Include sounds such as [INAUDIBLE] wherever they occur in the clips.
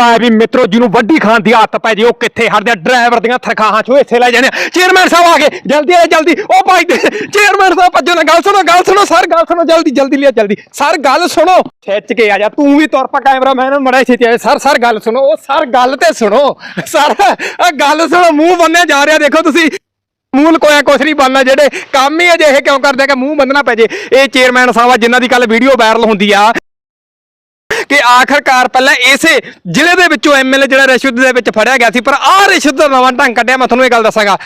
ਲੈ ਵੀ ਮਿੱਤਰੋ, ਜਿਹਨੂੰ ਵੱਡੀ ਖਾਣ ਦੀ ਆਦਤ ਪੈ ਜੇ, ਉਹ ਕਿੱਥੇ ਹਟਦੇ? ਡਰਾਈਵਰ ਦੀਆਂ ਥਰਖਾਹਾਂ ਚੋਂ ਇੱਥੇ ਲੈ ਜਾਣੇ ਚੇਅਰਮੈਨ ਸਾਹਿਬ ਆ ਗਏ। ਜਲਦੀ ਆ, ਜਲਦੀ। ਉਹ ਭਾਈ ਚੇਅਰਮੈਨ ਸਾਹਿਬ, ਭੱਜੋ ਨਾ, ਗੱਲ ਸੁਣੋ ਗੱਲ ਸੁਣੋ, ਸਰ, ਗੱਲ ਸੁਣੋ, ਜਲਦੀ ਜਲਦੀ ਲਿਆ, ਜਲਦੀ। ਸਰ, ਗੱਲ ਸੁਣੋ। ਖਿੱਚ ਕੇ ਆ ਜਾ, ਤੂੰ ਵੀ ਤੁਰ ਪਾ ਕੈਮਰਾਮੈਨ, ਮੜਾ ਛੇਤੀ ਆ ਜਾ। ਸਰ ਸਰ, ਗੱਲ ਸੁਣੋ, ਉਹ ਸਰ, ਗੱਲ ਤੇ ਸੁਣੋ। ਸਰ, ਆ ਗੱਲ ਸੁਣੋ, ਮੂੰਹ ਬੰਨਿਆ ਜਾ ਰਿਹਾ, ਦੇਖੋ ਤੁਸੀਂ। ਮੂਲ ਕੋਇਆ ਕੁਛ ਨਹੀਂ ਬਣਨਾ ਜਿਹੜੇ ਕੰਮ ਹੀ ਅਜਿਹੇ ਕਿਉਂ ਕਰਦੇ ਆ ਕਿ ਮੂੰਹ ਬੰਨਣਾ ਪੈ ਜੇ। ਇਹ ਚੇਅਰਮੈਨ ਸਾਹਿਬ ਆ, ਜਿਨ੍ਹਾਂ ਦੀ ਕੱਲ ਵੀਡੀਓ ਵਾਇਰਲ ਹੁੰਦੀ ਆ। ਕਿ ਆਖਰਕਾਰ ਪਹਿਲਾਂ ਇਸੇ ਜ਼ਿਲ੍ਹੇ ਦੇ ਵਿੱਚੋਂ ਐਮਐਲਏ ਜਿਹੜਾ ਰਿਸ਼ਵਤ ਦੇ ਵਿੱਚ ਫੜਿਆ ਗਿਆ ਸੀ, ਪਰ ਆਹ ਰਿਸ਼ਵਤ ਦਾ ਨਵਾਂ ਢੰਗ ਕੱਢਿਆ, ਮੈਂ ਤੁਹਾਨੂੰ ਇਹ ਗੱਲ ਦੱਸਾਂਗਾ।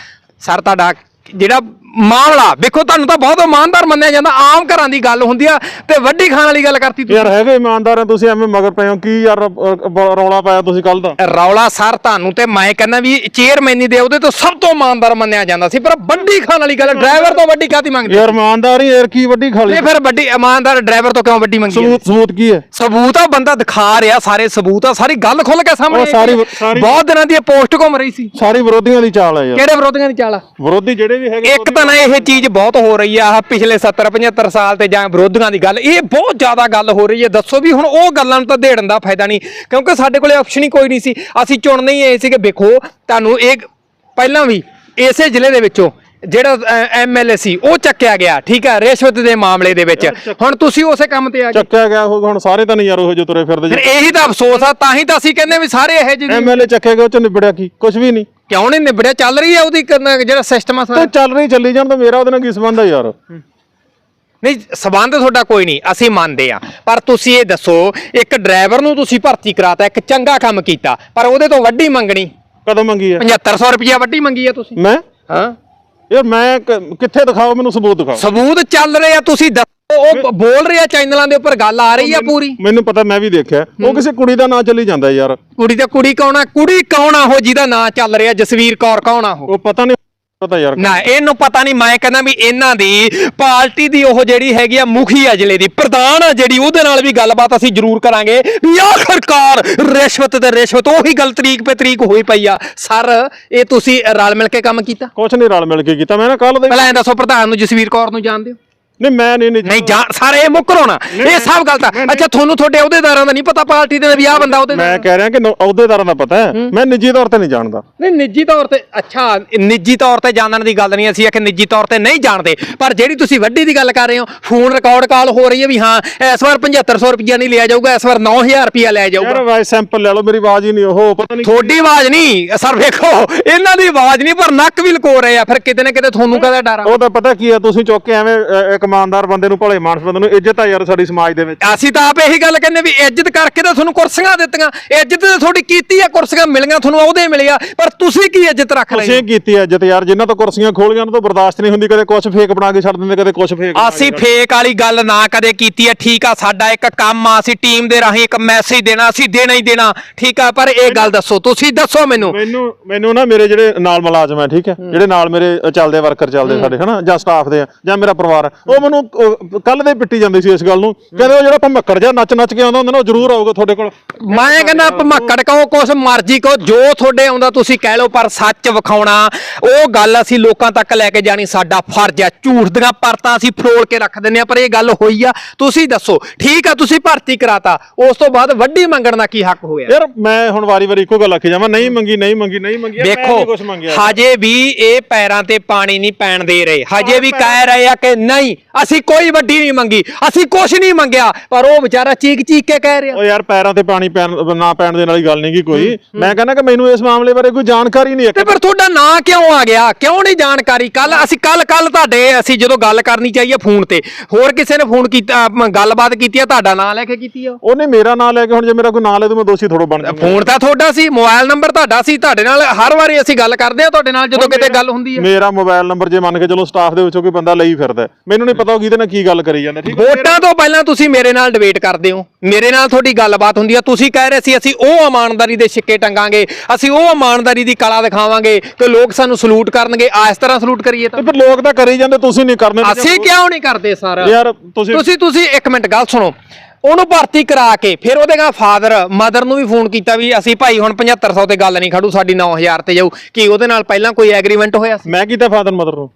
ਸਰ, ਤੁਹਾਡਾ ਜਿਹੜਾ ਮਾਮਲਾ ਵੇਖੋ ਤੁਹਾਨੂੰ ਤਾਂ ਬਹੁਤ ਇਮਾਨਦਾਰ ਮੰਨਿਆ ਜਾਂਦਾ ਆਮ ਘਰਾਂ ਦੀ ਗੱਲ ਹੁੰਦੀ ਆ ਤੇ ਵੱਡੀ ਖਾਣ ਵਾਲੀ ਗੱਲ ਕਰਤੀ ਤੁਸੀਂ। ਯਾਰ ਹੈਗੇ ਇਮਾਨਦਾਰ ਆ ਤੁਸੀਂ ਐਵੇਂ ਮਗਰ ਪਏ ਹੋ ਕੀ ਯਾਰ ਰੌਲਾ ਪਾਇਆ ਤੁਸੀਂ ਕੱਲ ਦਾ? ਰੌਲਾ ਸਰ ਤੁਹਾਨੂੰ ਤੇ ਮੈਂ ਕਹਿੰਦਾ ਵੀ ਚੇਅਰਮੈਨੀ ਦੇ ਉਹਦੇ ਤੋਂ ਸਭ ਤੋਂ ਇਮਾਨਦਾਰ ਮੰਨਿਆ ਜਾਂਦਾ ਸੀ ਪਰ ਵੱਡੀ ਖਾਣ ਵਾਲੀ ਗੱਲ ਡਰਾਈਵਰ ਤੋਂ ਵੱਡੀ ਕਾਹਦੀ ਮੰਗਦੇ? ਯਾਰ ਇਮਾਨਦਾਰੀ ਯਾਰ ਕੀ ਵੱਡੀ ਖਾਲੀ ਇਹ ਫਿਰ ਵੱਡੀ ਇਮਾਨਦਾਰ ਡਰਾਈਵਰ ਤੋਂ ਕਿਉਂ ਵੱਡੀ ਮੰਗੀ? ਸਬੂਤ ਸਬੂਤ ਕੀ ਹੈ? ਸਬੂਤ ਆ ਬੰਦਾ ਦਿਖਾ ਰਿਹਾ ਸਾਰੇ ਸਬੂਤ ਆ ਸਾਰੀ ਗੱਲ ਖੁੱਲ ਕੇ ਸਾਹਮਣੇ ਉਹ ਸਾਰੀ- ਆਈ ਹੈ। ਸਾਰੀ- ਬਹੁਤ ਦਿਨਾਂ ਦੀ ਇਹ ਪੋਸਟ ਘੁੰਮ ਰਹੀ ਸੀ। ਸਾਰੀ ਵਿਰੋਧੀਆਂ ਦੀ ਚਾਲ ਹੈ ਯਾਰ। ਕਿਹੜੇ ਵਿਰੋਧੀਆਂ ਦੀ ਚਾਲ ਆ? ਵਿਰੋਧੀ ਜਿਹੜੇ ਵੀ ਹੈਗੇ ਇੱਕ ਤਾਂ ਨਾ ਇਹ ਚੀਜ਼ ਬਹੁਤ ਹੋ ਰਹੀ ਆ ਆਹ ਪਿਛਲੇ 70 75 ਸਾਲ ਤੇ ਜਾਂ ਵਿਰੋਧੀਆਂ ਦੀ ਗੱਲ ਇਹ ਬਹੁਤ ਜ਼ਿਆਦਾ ਗੱਲ ਹੋ ਰਹੀ ਹੈ। ਦੱਸੋ ਵੀ ਹੁਣ ਉਹ ਗੱਲਾਂ ਨੂੰ ਤਾਂ ਢੇੜਨ ਦਾ ਫਾਇਦਾ ਨਹੀਂ ਕਿਉਂਕਿ ਸਾਡੇ ਕੋਲੇ ਆਪਸ਼ਨ ਹੀ ਕੋਈ ਨਹੀਂ ਸੀ। ਅਸੀਂ ਚੁਣਨੇ ਹੀ ਇਹ ਸੀ ਕਿ ਵੇਖੋ ਤੁਹਾਨੂੰ ਇਹ ਪਹਿਲਾਂ ਵੀ ਇਸੇ ਜ਼ਿਲ੍ਹੇ ਦੇ ਵਿੱਚੋਂ ਜਿਹੜਾ ਐਮਐਲਏ ਸੀ ਉਹ ਚੱਕਿਆ ਗਿਆ ਠੀਕ ਹੈ ਰਿਸ਼ਵਤ ਦੇ ਮਾਮਲੇ ਦੇ ਵਿੱਚ। ਹੁਣ ਤੁਸੀਂ ਉਸੇ ਕੰਮ ਤੇ ਆ ਗਏ। ਚੱਕਿਆ ਗਿਆ ਉਹ ਹੁਣ ਸਾਰੇ ਤਾਂ ਨਹੀਂ ਯਾਰ ਉਹ ਜੋ ਤੁਰੇ ਫਿਰਦੇ ਫਿਰ ਇਹੀ ਤਾਂ ਅਫਸੋਸ ਆ ਤਾਂ ਹੀ ਤਾਂ ਅਸੀਂ ਕਹਿੰਦੇ ਵੀ ਸਾਰੇ ਇਹ ਜਿਹੇ ਐਮਐਲਏ ਚੱਕਿਆ ਗਿਆ ਉਹ ਚ ਨਿਬੜਿਆ ਕੀ? ਕੁਝ ਵੀ ਨਹੀਂ। ਕਿਉਂ ਨਹੀਂ ਨਿਬੜਿਆ? ਚੱਲ ਰਹੀ ਹੈ ਉਹਦੀ ਕਰਨਾ- ਜਿਹੜਾ ਸਿਸਟਮ ਆ ਤੇ ਸਾਰਾ। ਚੱਲ ਰਹੀ ਚੱਲੀ ਜਾਣ ਤਾਂ ਮੇਰਾ ਉਹਦੇ ਨਾਲ ਕੀ ਸੰਬੰਧ ਹੈ ਯਾਰ? ਨਹੀਂ ਸਬੰਧ ਤੁਹਾਡਾ ਕੋਈ ਨਹੀਂ ਅਸੀਂ ਮੰਨਦੇ ਆ। ਪਰ ਤੁਸੀਂ ਇਹ ਦੱਸੋ ਇੱਕ ਡਰਾਈਵਰ ਨੂੰ ਤੁਸੀਂ ਭਰਤੀ ਕਰਾਤਾ ਇੱਕ ਚੰਗਾ ਕੰਮ ਕੀਤਾ ਪਰ ਉਹਦੇ ਤੋਂ ਵੱਡੀ ਮੰਗਣੀ? ਕਦੋਂ ਮੰਗੀ ਹੈ 7500 ਰੁਪਇਆ ਵੱਡੀ ਮੰਗੀ ਆ ਤੁਸੀਂ। ਮੈਂ? ਹਾਂ। ਯਾਰ ਮੈਂ ਕ- ਕਿੱਥੇ ਦਿਖਾਓ ਮੈਨੂੰ ਸਬੂਤ ਦਿਖਾਓ। ਸਬੂਤ ਚੱਲ ਰਹੇ ਆ ਤੁਸੀਂ ਦੱਸੋ ਉਹ ਬੋਲ ਰਹੇ ਚੈਨਲਾਂ ਦੇ ਉੱਪਰ ਗੱਲ ਆ ਰਹੀ ਆ ਪੂਰੀ। ਮੈਨੂੰ ਪਤਾ ਮੈਂ ਵੀ ਦੇਖਿਆ। ਉਹ ਕਿਸੇ ਕੁੜੀ ਦਾ ਨਾਂ ਚੱਲੀ ਜਾਂਦਾ ਯਾਰ। ਕੁੜੀ ਤੇ ਕੁੜੀ ਕੌਣ ਆ? ਕੁੜੀ ਕੌਣ ਆ ਉਹ ਜਿਹਦਾ ਨਾਂ ਚੱਲ ਰਿਹਾ? ਜਸਵੀਰ ਕੌਰ ਕੌਣ ਆ ਉਹ? ਉਹ ਪਤਾ ਨਹੀਂ ਪਤਾ ਯਾਰ। ਨਾ ਇਹਨੂੰ ਪਤਾ ਨਹੀਂ ਮੈਂ ਕਹਿੰਦਾ ਵੀ ਇਹਨਾਂ ਦੀ ਪਾਰਟੀ ਦੀ ਉਹ ਜਿਹੜੀ ਹੈਗੀ ਆ ਮੁਖੀ ਆ ਜ਼ਿਲ੍ਹੇ ਦੀ ਪ੍ਰਧਾਨ ਆ ਜਿਹੜੀ ਉਹਦੇ ਨਾਲ ਵੀ ਗੱਲਬਾਤ ਅਸੀਂ ਜ਼ਰੂਰ ਕਰਾਂਗੇ। ਵੀ ਆਖਰਕਾਰ ਰਿਸ਼ਵਤ ਤੇ ਰਿਸ਼ਵਤ ਉਹੀ ਗੱਲ ਤਰੀਕ ਪੇ ਤਰੀਕ ਹੋਈ ਪਈ ਆ। ਸਰ ਇਹ ਤੁਸੀਂ ਰਲ ਮਿਲ ਕੇ ਕੰਮ ਕੀਤਾ? ਕੁਛ ਨਹੀਂ ਰਲ ਮਿਲ ਕੇ ਕੀਤਾ ਮੈਂ ਨਾ ਕੱਲ ਦਾ ਪਹਿਲਾਂ ਦੱਸੋ ਪ੍ਰਧਾਨ ਨੂੰ ਜਸਵੀਰ ਕੌਰ ਨੂੰ ਜਾਣਦੇ ਹੋ? ਨਹੀਂ ਮੈਂ ਨਹੀਂ ਨਹੀਂ ਜਾਣ ਸਾਰੇ ਇਹ ਮੁੱਕਰੋ ਨਾ ਇਹ ਸਭ ਗਲਤ ਆ। ਅੱਛਾ ਤੁਹਾਨੂੰ ਤੁਹਾਡੇ ਅਹੁਦੇਦਾਰਾਂ ਦਾ ਨਹੀਂ ਪਤਾ ਪਾਰਟੀ ਦੇ ਵੀ ਆਹ ਬੰਦਾ ਉਹਦੇ ਮੈਂ ਕਹਿ ਰਿਹਾ ਕਿ ਨ- ਅਹੁਦੇਦਾਰਾਂ ਦਾ ਪਤਾ ਹੈ। ਮੈਂ ਨਿੱਜੀ ਤੌਰ ਤੇ ਨਹੀਂ ਜਾਣਦਾ। ਨਹੀਂ ਨਿੱਜੀ ਤੌਰ ਤੇ ਅੱਛਾ ਨਿੱਜੀ ਤੌਰ ਤੇ ਜਾਣਨ ਦੀ ਗੱਲ ਨਹੀਂ ਅਸੀਂ ਆਖੇ ਨਿੱਜੀ ਤੌਰ ਤੇ ਨਹੀਂ ਜਾਣਦੇ। ਪਰ ਜਿਹੜੀ ਤੁਸੀਂ ਵੱਡੀ ਦੀ ਗੱਲ ਕਰ ਰਹੇ ਹੋ ਫੋਨ ਰਿਕਾਰਡ ਕਾਲ ਹੋ ਰਹੀ ਹੈ ਵੀ ਹਾਂ ਇਸ ਵਾਰ 7500 ਰੁਪਇਆ ਨਹੀਂ ਲਿਆ ਜਾਊਗਾ ਇਸ ਵਾਰ 9000 ਰੁਪਇਆ ਲਿਆ ਜਾਊਗਾ। ਯਾਰ ਵਾਇਸ ਸੈਂਪਲ ਲੈ ਲਓ ਮੇਰੀ ਆਵਾਜ਼ ਹੀ ਨਹੀਂ ਉਹ ਪਤਾ ਨਹੀਂ ਤੁਹਾਡੀ ਆਵਾਜ਼ ਨਹੀਂ ਸਰ ਵੇਖੋ ਇਹਨਾਂ ਦੀ ਆਵਾਜ਼ ਨਹੀਂ ਪਰ ਨੱਕ ਵੀ ਲਕੋ ਰਹੇ ਆ ਫਿਰ ਕਿਤੇ ਨਾ ਕਿਤੇ ਤੁਹਾਨੂੰ ਕਹਦਾ ਡਰ ਆ? ਉਹ ਤਾਂ ਪਤਾ ਕੀ ਆ ਤੁਸੀਂ ਚੁੱਕ ਕੇ ਐਵੇਂ ਅ, ਇੱਕ ਇਮਾਨਦਾਰ ਬੰਦੇ ਨੂੰ ਭਲੇ ਮਾਨਸ ਬੰਦੇ ਨੂੰ ਇੱਜ਼ਤ ਆ ਯਾਰ ਸਾਡੀ ਸਮਾਜ ਦੇ ਵਿੱਚ। ਅਸੀਂ ਤਾਂ ਆਪ ਇਹੀ ਗੱਲ ਕਹਿੰਦੇ ਵੀ ਇੱਜ਼ਤ ਕਰਕੇ ਤਾਂ ਤੁਹਾਨੂੰ ਕੁਰਸੀਆਂ ਦਿੱਤੀਆਂ। ਇੱਜ਼ਤ ਤਾਂ ਤੁਹਾਡੀ ਕੀਤੀ ਆ ਕੁਰਸੀਆਂ ਮਿਲੀਆਂ ਤੁਹਾਨੂੰ ਉਹਦੇ ਮਿਲਿਆ ਪਰ ਤੁਸੀਂ ਕੀ ਇੱਜ਼ਤ ਰੱਖ ਹੋ ਤੁਸੀਂ ਕੀਤੀ ਇੱਜ਼ਤ ਯਾਰ ਜਿਨ੍ਹਾਂ ਤੋਂ ਕੁਰਸੀਆਂ ਖੋਲੀਆਂ ਉਹਨਾਂ ਤੋਂ ਬਰਦਾਸ਼ਤ ਨਹੀਂ ਹੁੰਦੀ ਕਦੇ ਕੁਛ ਫੇਕ ਬਣਾ ਕੇ ਛੱਡ ਦਿੰਦੇ ਕਦੇ ਕੁਛ ਫੇਕ ਅਸੀਂ ਫੇਕ ਵਾਲੀ ਗੱਲ ਨਾ ਕਦੇ ਕੀਤੀ ਹੈ ਠੀਕ ਆ ਸਾਡਾ ਇੱਕ ਕੰਮ ਆ ਅਸੀਂ ਟੀਮ ਦੇ ਰਾਹੀਂ ਇੱਕ ਮੈਸੇਜ ਦੇਣਾ ਅਸੀਂ ਦੇਣਾ ਹੀ ਦੇਣਾ ਠੀਕ ਆ ਪਰ ਇਹ ਗੱਲ ਦੱਸੋ ਤੁਸੀਂ ਦੱਸੋ ਮੈਨੂੰ। ਮੈਨੂੰ ਮੈਨੂੰ ਨਾ ਮੇਰੇ ਜਿਹੜੇ ਨਾਲ ਮੁਲਾਜ਼ਮ ਹੈ ਠੀਕ ਹੈ। ਜਿਹੜੇ ਨਾਲ ਮੇਰੇ ਚੱਲਦੇ ਵਰਕਰ ਚੱਲਦੇ ਸਾਡੇ ਹਨਾ ਜਾਂ ਸਟਾਫ ਦੇ ਆ ਜਾਂ ਮੇਰਾ ਪਰਿਵਾਰ ਆ, ਉਹ ਮੈਨੂੰ ਕੱਲ ਦੇ ਪਿੱਟੀ ਜਾਂਦੇ ਸੀ ਇਸ ਗੱਲ ਨੂੰ। ਕਹਿੰਦੇ ਉਹ ਜਿਹੜਾ ਭਮੱਕੜ ਜਿਹਾ ਨੱਚ ਨੱਚ ਕੇ ਆਉਂਦਾ ਹੁੰਦਾ ਨਾ ਉਹ ਜ਼ਰੂਰ ਆਊਗਾ ਤੁਹਾਡੇ ਕੋਲ। ਮੈਂ ਕਹਿੰਦਾ ਭਮੱਕੜ ਕਹੋ ਕੁਛ ਮਰਜ਼ੀ ਕਹੋ ਜੋ ਤੁਹਾਡੇ ਆਉਂਦਾ ਤੁਸੀਂ ਕਹਿ ਲਓ ਪਰ ਸੱਚ ਵਿਖਾਉਣਾ ਉਹ ਗੱਲ ਅਸੀਂ ਲੋਕਾਂ ਤੱਕ ਲੈ ਕੇ ਜਾਣੀ ਸਾਡਾ ਫਰਜ਼ ਆ ਝੂਠ ਦੀਆਂ ਪਰਤਾਂ ਅਸੀਂ ਫਰੋਲ ਕੇ ਰੱਖ ਦਿੰਦੇ ਆ ਪਰ ਇਹ ਗੱਲ ਹੋਈ ਆ ਤੁਸੀਂ ਦੱਸੋ ਠੀਕ ਆ ਤੁਸੀਂ ਭਰਤੀ ਕਰਾਤਾ। ਉਸ ਤੋਂ ਬਾਅਦ ਵੱਡੀ ਮੰਗਣ ਦਾ ਕੀ ਹੱਕ ਹੋਇਆ? ਯਾਰ ਮੈਂ ਹੁਣ ਵਾਰੀ-ਵਾਰੀ ਇੱਕੋ ਗੱਲ ਆਖੀ ਜਾਵਾਂ ਨਹੀਂ ਮੰਗੀ ਨਹੀਂ ਮੰਗੀ ਨਹੀਂ ਮੰਗੀ ਦੇਖੋ ਹਜੇ ਵੀ ਇਹ ਪੈਰਾਂ ਤੇ ਪਾਣੀ ਨਹੀਂ ਪੈਣ ਦੇ ਰਹੇ। ਹਜੇ ਵੀ ਕਹਿ ਰਹੇ ਆ ਕਿ ਨਹੀਂ ਅਸੀਂ ਕੋਈ ਵੱਡੀ ਨਹੀਂ ਮੰਗੀ ਅਸੀਂ ਕੁਝ ਨਹੀਂ ਮੰਗਿਆ ਪਰ ਉਹ ਵਿਚਾਰਾ ਚੀਕ ਚੀਕ ਕੇ ਕਹਿ ਰਿਹਾ। ਉਹ ਯਾਰ ਪੈਰਾਂ ਤੇ ਪਾਣੀ ਪੈਣ ਨਾ ਪੈਣ ਦੇ ਨਾਲ ਹੀ ਗੱਲ ਨਹੀਂ ਗੀ ਕੋਈ। ਮੈਂ ਕਹਿੰਦਾ ਕਿ ਮੈਨੂੰ ਇਸ ਮਾਮਲੇ ਬਾਰੇ ਕੋਈ ਜਾਣਕਾਰੀ ਨਹੀਂ ਹੈ ਤੇ ਪਰ ਤੁਹਾਡਾ ਨਾਂ ਕਿਉਂ ਆ ਗਿਆ? ਕਿਉਂ ਨਹੀਂ ਜਾਣਕਾਰੀ? ਕੱਲ ਅਸੀਂ ਕੱਲ ਕੱਲ ਤੁਹਾਡੇ ਅਸੀਂ ਜਦੋਂ ਗੱਲ ਕਰਨੀ ਚਾਹੀਏ ਫੋਨ ਤੇ ਹੋਰ ਕਿਸੇ ਨੇ ਫੋਨ ਕੀਤਾ ਗੱਲਬਾਤ ਕੀਤੀ ਆ ਤੁਹਾਡਾ ਨਾਂ ਲੈ ਕੇ ਕੀਤੀ ਆ ਉਹਨੇ ਮੇਰਾ ਨਾਂ ਲੈ ਕੇ ਹੁਣ ਜੇ ਮੇਰਾ ਕੋਈ ਨਾਂ ਲੈ ਤਾਂ ਮੈਂ ਦੋਸ਼ੀ ਥੋੜੋ ਬਣ ਜਾਊਂਗਾ। ਫੋਨ ਤਾਂ ਤੁਹਾਡਾ ਸੀ ਮੋਬਾਈਲ ਨੰਬਰ ਤੁਹਾਡਾ ਸੀ ਤੁਹਾਡੇ ਨਾਲ ਹਰ ਵਾਰੀ ਅਸੀਂ ਗੱਲ ਕਰਦੇ ਆ ਤੁਹਾਡੇ ਨਾਲ ਜਦੋਂ ਕਿਤੇ ਗੱਲ ਹੁੰਦੀ ਆ। ਮੇਰਾ ਮੋਬਾਈਲ ਨੰਬਰ ਜੇ ਮੰਨ ਕੇ ਚਲੋ ਸਟਾਫ ਦੇ ਵਿੱਚੋਂ ਕੋਈ ਬੰਦਾ ਲਈ ਫਿਰਦਾ ਹੈ। ਮੈਨੂੰ ਨਹੀਂ ਪਤਾ ਉਹ ਕਿਹਦੇ ਨਾਲ ਕੀ ਗੱਲ ਕਰੀ ਜਾਂਦਾ ਠੀਕ ਹੈ ਵੋਟਾਂ ਤੋਂ ਪਹਿਲਾਂ ਤੁਸੀਂ ਮੇਰੇ ਨਾਲ ਡਿਬੇਟ ਕਰਦੇ ਹੋ। ਮੇਰੇ ਨਾਲ ਤੁਹਾਡੀ ਗੱਲਬਾਤ ਹੁੰਦੀ ਆ। ਤੁਸੀਂ ਕਹਿ ਰਹੇ ਸੀ ਅਸੀਂ ਉਹ ਇਮਾਨਦਾਰੀ ਦੇ ਸਿੱਕੇ ਟੰਗਾਂਗੇ ਅਸੀਂ ਉਹ ਇਮਾਨਦਾਰੀ ਦੀ ਕਲਾ ਦਿਖਾਵਾਂਗੇ ਕਿ ਲੋਕ ਸਾਨੂੰ ਸਲੂਟ ਕਰਨਗੇ। ਆ ਇਸ ਤਰ੍ਹਾਂ ਸਲੂਟ ਕਰੀਏ ਤਾਂ। ਤੇ ਫਿਰ ਲੋਕ ਤਾਂ ਕਰੀ ਜਾਂਦੇ ਤੁਸੀਂ ਨਹੀਂ ਕਰਨੇ। ਅਸੀਂ ਕਿਉਂ ਨਹੀਂ ਕਰਦੇ ਸਾਰਾ? ਯਾਰ ਤੁਸੀਂ ਤੁਸੀਂ ਤੁਸੀਂ ਇੱਕ ਮਿੰਟ ਗੱਲ ਸੁਣੋ। ਉਹਨੂੰ ਭਰਤੀ ਕਰਾ ਕੇ ਫਿਰ ਉਹਦੇ ਗਾ ਫਾਦਰ ਮਦਰ ਨੂੰ ਵੀ ਫੋਨ ਕੀਤਾ ਵੀ ਅਸੀਂ ਭਾਈ ਹੁਣ 7500 ਤੇ ਗੱਲ ਨਹੀਂ ਖੜੂ ਸਾਡੀ 9000 ਤੇ ਜਾਊ। ਕੀ ਉਹਦੇ ਨਾਲ ਪਹਿਲਾਂ ਕੋਈ ਐਗਰੀਮੈਂਟ ਹੋਇਆ ਸੀ? ਮੈਂ ਕੀਤਾ ਫਾਦਰ ਮਦਰ ਨੂੰ।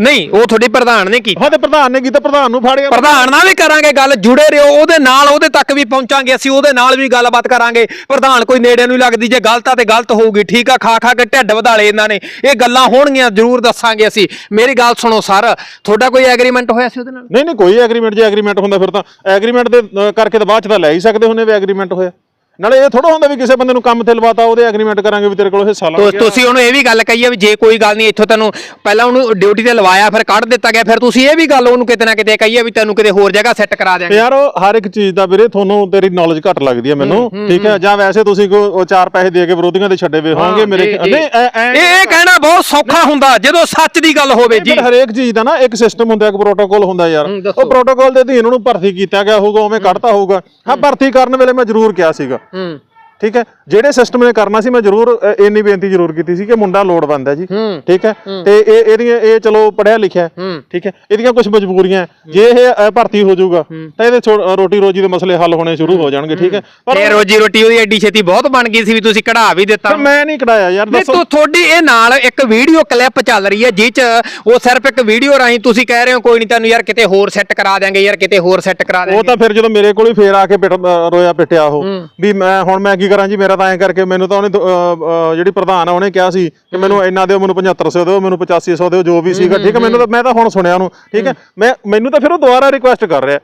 ਨਹੀਂ ਉਹ ਤੁਹਾਡੀ ਪ੍ਰਧਾਨ ਨੇ ਕੀ ਹਾਂ ਤੇ ਪ੍ਰਧਾਨ ਨੇ ਕੀਤਾ ਪ੍ਰਧਾਨ ਨੂੰ ਫਾੜਿਆ ਪ੍ਰਧਾਨ ਨਾਲ ਵੀ ਕਰਾਂਗੇ ਗੱਲ ਜੁੜੇ ਰਹੋ ਉਹਦੇ ਨਾਲ ਉਹਦੇ ਤੱਕ ਵੀ ਪਹੁੰਚਾਂਗੇ ਅਸੀਂ ਉਹਦੇ ਨਾਲ ਵੀ ਗੱਲਬਾਤ ਕਰਾਂਗੇ। ਪ੍ਰਧਾਨ ਕੋਈ ਨੇੜੇ ਨੂੰ ਹੀ ਲੱਗਦੀ ਜੇ ਗਲਤ ਆ ਤੇ ਗਲਤ ਹੋਊਗੀ ਠੀਕ ਆ ਖਾ ਖਾ ਕੇ ਢਿੱਡ ਵਧਾਲੇ ਇਹਨਾਂ ਨੇ। ਇਹ ਗੱਲਾਂ ਹੋਣਗੀਆਂ ਜ਼ਰੂਰ ਦੱਸਾਂਗੇ ਅਸੀਂ। ਮੇਰੀ ਗੱਲ ਸੁਣੋ ਸਰ ਤੁਹਾਡਾ ਕੋਈ ਐਗਰੀਮੈਂਟ ਹੋਇਆ ਸੀ ਉਹਦੇ ਨਾਲ? ਨਹੀਂ ਨਹੀਂ ਕੋਈ ਐਗਰੀਮੈਂਟ ਜੇ ਐਗਰੀਮੈਂਟ ਹੁੰਦਾ ਫਿਰ ਤਾਂ। ਐਗਰੀਮੈਂਟ ਦੇ ਕਰਕੇ ਤਾਂ ਬਾਅਦ ਚ ਤਾਂ ਲੈ ਹੀ ਸਕਦੇ ਹੁੰਨੇ ਵੀ ਐਗਰੀਮੈਂਟ ਹੋਇਆ। ਨਾਲੇ ਇਹ ਥੋੜਾ ਹੁੰਦਾ ਵੀ ਕਿਸੇ ਬੰਦੇ ਨੂੰ ਕੰਮ ਤੇ ਲਵਾਤਾ ਉਹਦੇ ਐਗਰੀਮੈਂਟ ਕਰਾਂਗੇ ਵੀ ਤੇਰੇ ਕੋਲ ਹਿੱਸਾ ਲੱਗ ਤੋ ਗਿਆ ਤੁਸੀਂ ਉਹਨੂੰ ਇਹ ਵੀ ਗੱਲ ਕਹੀ ਆ ਵੀ ਜੇ ਕੋਈ ਗੱਲ ਨਹੀਂ ਇੱਥੋਂ ਤੈਨੂੰ ਪਹਿਲਾਂ ਉਹਨੂੰ ਡਿਊਟੀ ਤੇ ਲਵਾਇਆ ਫਿਰ ਕੱਢ ਦਿੱਤਾ ਗਿਆ ਫਿਰ ਤੁਸੀਂ ਇਹ ਵੀ ਗੱਲ ਉਹਨੂੰ ਕਿਤੇ ਨਾ ਕਿਤੇ ਕਹੀ ਆ ਵੀ ਤੈਨੂੰ ਕਿਤੇ ਹੋਰ ਜਗ੍ਹਾ ਸੈੱਟ ਕਰਾ ਦਿਆਂਗੇ। ਯਾਰ ਉਹ ਹਰ ਇੱਕ ਚੀਜ਼ ਦਾ ਵੀਰੇ ਤੁਹਾਨੂੰ ਤੇਰੀ ਨੌਲੇਜ ਘੱਟ ਲੱਗਦੀ ਹੈ ਮੈਨੂੰ ਠੀਕ ਹੈ? ਜਾਂ ਵੈਸੇ ਤੁਸੀਂ ਕੋ ਉਹ ਚਾਰ ਪੈਸੇ ਦੇ ਕੇ ਵਿਰੋਧੀਆਂ ਦੇ ਛੱਡੇ ਵੇ ਹੋਣਗੇ ਮੇਰੇ। ਨਹੀਂ ਐ- ਇਹ ਇਹ ਕਹਿਣਾ ਬਹੁਤ ਸੌਖਾ ਹੁੰਦਾ ਜਦੋਂ ਸੱਚ ਦੀ ਗੱਲ ਹੋਵੇ ਜੀ। ਹਰੇਕ ਚੀਜ਼ ਦਾ ਨਾ ਇੱਕ ਸਿਸਟਮ ਹੁੰਦਾ ਇੱਕ ਪ੍ਰੋਟੋਕਾਲ ਹੁੰਦਾ ਯਾਰ। ਉਹ ਪ੍ਰੋਟੋਕਾਲ ਦੇ ਅਧੀਨ ਉਹਨੂੰ ਭਰਤੀ ਕੀਤਾ ਗਿਆ ਹੋਊਗਾ ਉਵੇਂ ਕੱਢਤਾ ਹੋਊਗਾ। ਹਾਂ। ਭਰਤੀ ਕਰਨ ਵੇਲੇ ਮੈਂ ਜ਼ਰੂਰ ਕਿਹਾ ਸੀਗਾ। ਹੂੰ ਠੀਕ ਹੈ? ਜਿਹੜੇ ਸਿਸਟਮ ਨੇ ਕਰਨਾ ਸੀ ਮੈਂ ਜ਼ਰੂਰ ਅ, ਇੰਨੀ ਬੇਨਤੀ ਜ਼ਰੂਰ ਕੀਤੀ ਸੀ ਕਿ ਮੁੰਡਾ ਲੋੜਵੰਦ ਹੈ ਜੀ। ਹੂੰ। ਠੀਕ ਹੈ? ਤੇ ਇਹ ਇਹਦੀਆਂ ਇਹ ਚਲੋ ਪੜਿਆ ਲਿਖਿਆ ਹੈ, ਹੂੰ। ਠੀਕ ਹੈ? ਇਹਦੀਆਂ ਕੁਝ ਮਜਬੂਰੀਆਂ ਹੈ। ਜੇ ਇਹ ਅ, ਭਰਤੀ ਹੋ ਜਾਊਗਾ ਤਾਂ ਇਹਦੇ ਛੋ- ਰੋਟੀ ਰੋਜੀ ਦੇ ਮਸਲੇ ਹੱਲ ਹੋਣੇ ਸ਼ੁਰੂ ਹੋ ਜਾਣਗੇ ਠੀਕ ਹੈ? ਪਰ ਤੇ ਰੋਜੀ ਰੋਟੀ ਉਹਦੀ ਐਡੀ ਛੇਤੀ ਬਹੁਤ ਬਣ ਗਈ ਸੀ ਵੀ ਤੁਸੀਂ ਕਢਾ ਵੀ ਦਿੱਤਾ। ਮੈਂ ਨਹੀਂ ਕਢਾਇਆ ਯਾਰ ਨਹੀਂ ਦੱਸੋ। ਤੋ ਤੁਹਾਡੀ ਇਹ ਨਾਲ ਇੱਕ ਵੀਡੀਓ ਕਲਿੱਪ ਚੱਲ ਰਹੀ ਹੈ ਜਿਹ ਚ ਉਹ ਸਿਰਫ ਇੱਕ ਵੀਡੀਓ ਰਾਹੀਂ ਤੁਸੀਂ ਕਹਿ ਰਹੇ ਹੋ ਕੋਈ ਨਹੀਂ ਤੈਨੂੰ ਯਾਰ ਕਿਤੇ ਹੋਰ ਸੈੱਟ ਕਰਾ ਦਿਆਂਗੇ ਯਾਰ ਕਿਤੇ ਹੋਰ ਸੈੱਟ ਕਰਾ ਉਹ ਦਿਆਂਗੇ ਤਾਂ ਫਿਰ ਜਦੋਂ ਮੇਰੇ ਕੋਲ ਹੀ ਫੇਰ ਆ ਕੇ ਪਿੱਟ- ਅ, ਰੋਇਆ ਪਿੱਟਿਆ ਉਹ ਵੀ ਮੈਂ ਹੁਣ ਮੈਂ ਕੀ ਕਰਾਂ ਜੀ ਮੇਰਾ ਤਾਂ ਐਂ ਕਰਕੇ ਮੈਨੂੰ ਤਾਂ ਉਹਨੇ ਦ- ਜਿਹੜੀ ਪ੍ਰਧਾਨ ਆ ਉਹਨੇ ਕਿਹਾ ਸੀ ਕਿ ਮੈਨੂੰ ਇੰਨਾ ਦਿਓ ਮੈਨੂੰ 7500 ਦਿਓ ਮੈਨੂੰ 8500 ਦਿਓ ਜੋ ਵੀ ਸੀਗਾ ਠੀਕ ਹੈ ਮੈਨੂੰ ਤਾਂ ਮੈਂ ਤਾਂ ਹੁਣ ਸੁਣਿਆ ਉਹਨੂੰ ਠੀਕ ਹੈ ਮੈਂ ਮੈਨੂੰ ਤਾਂ ਫਿਰ ਉਹ ਦੁਬਾਰਾ ਰਿਕੁਐਸਟ ਕਰ ਰਿਹਾ।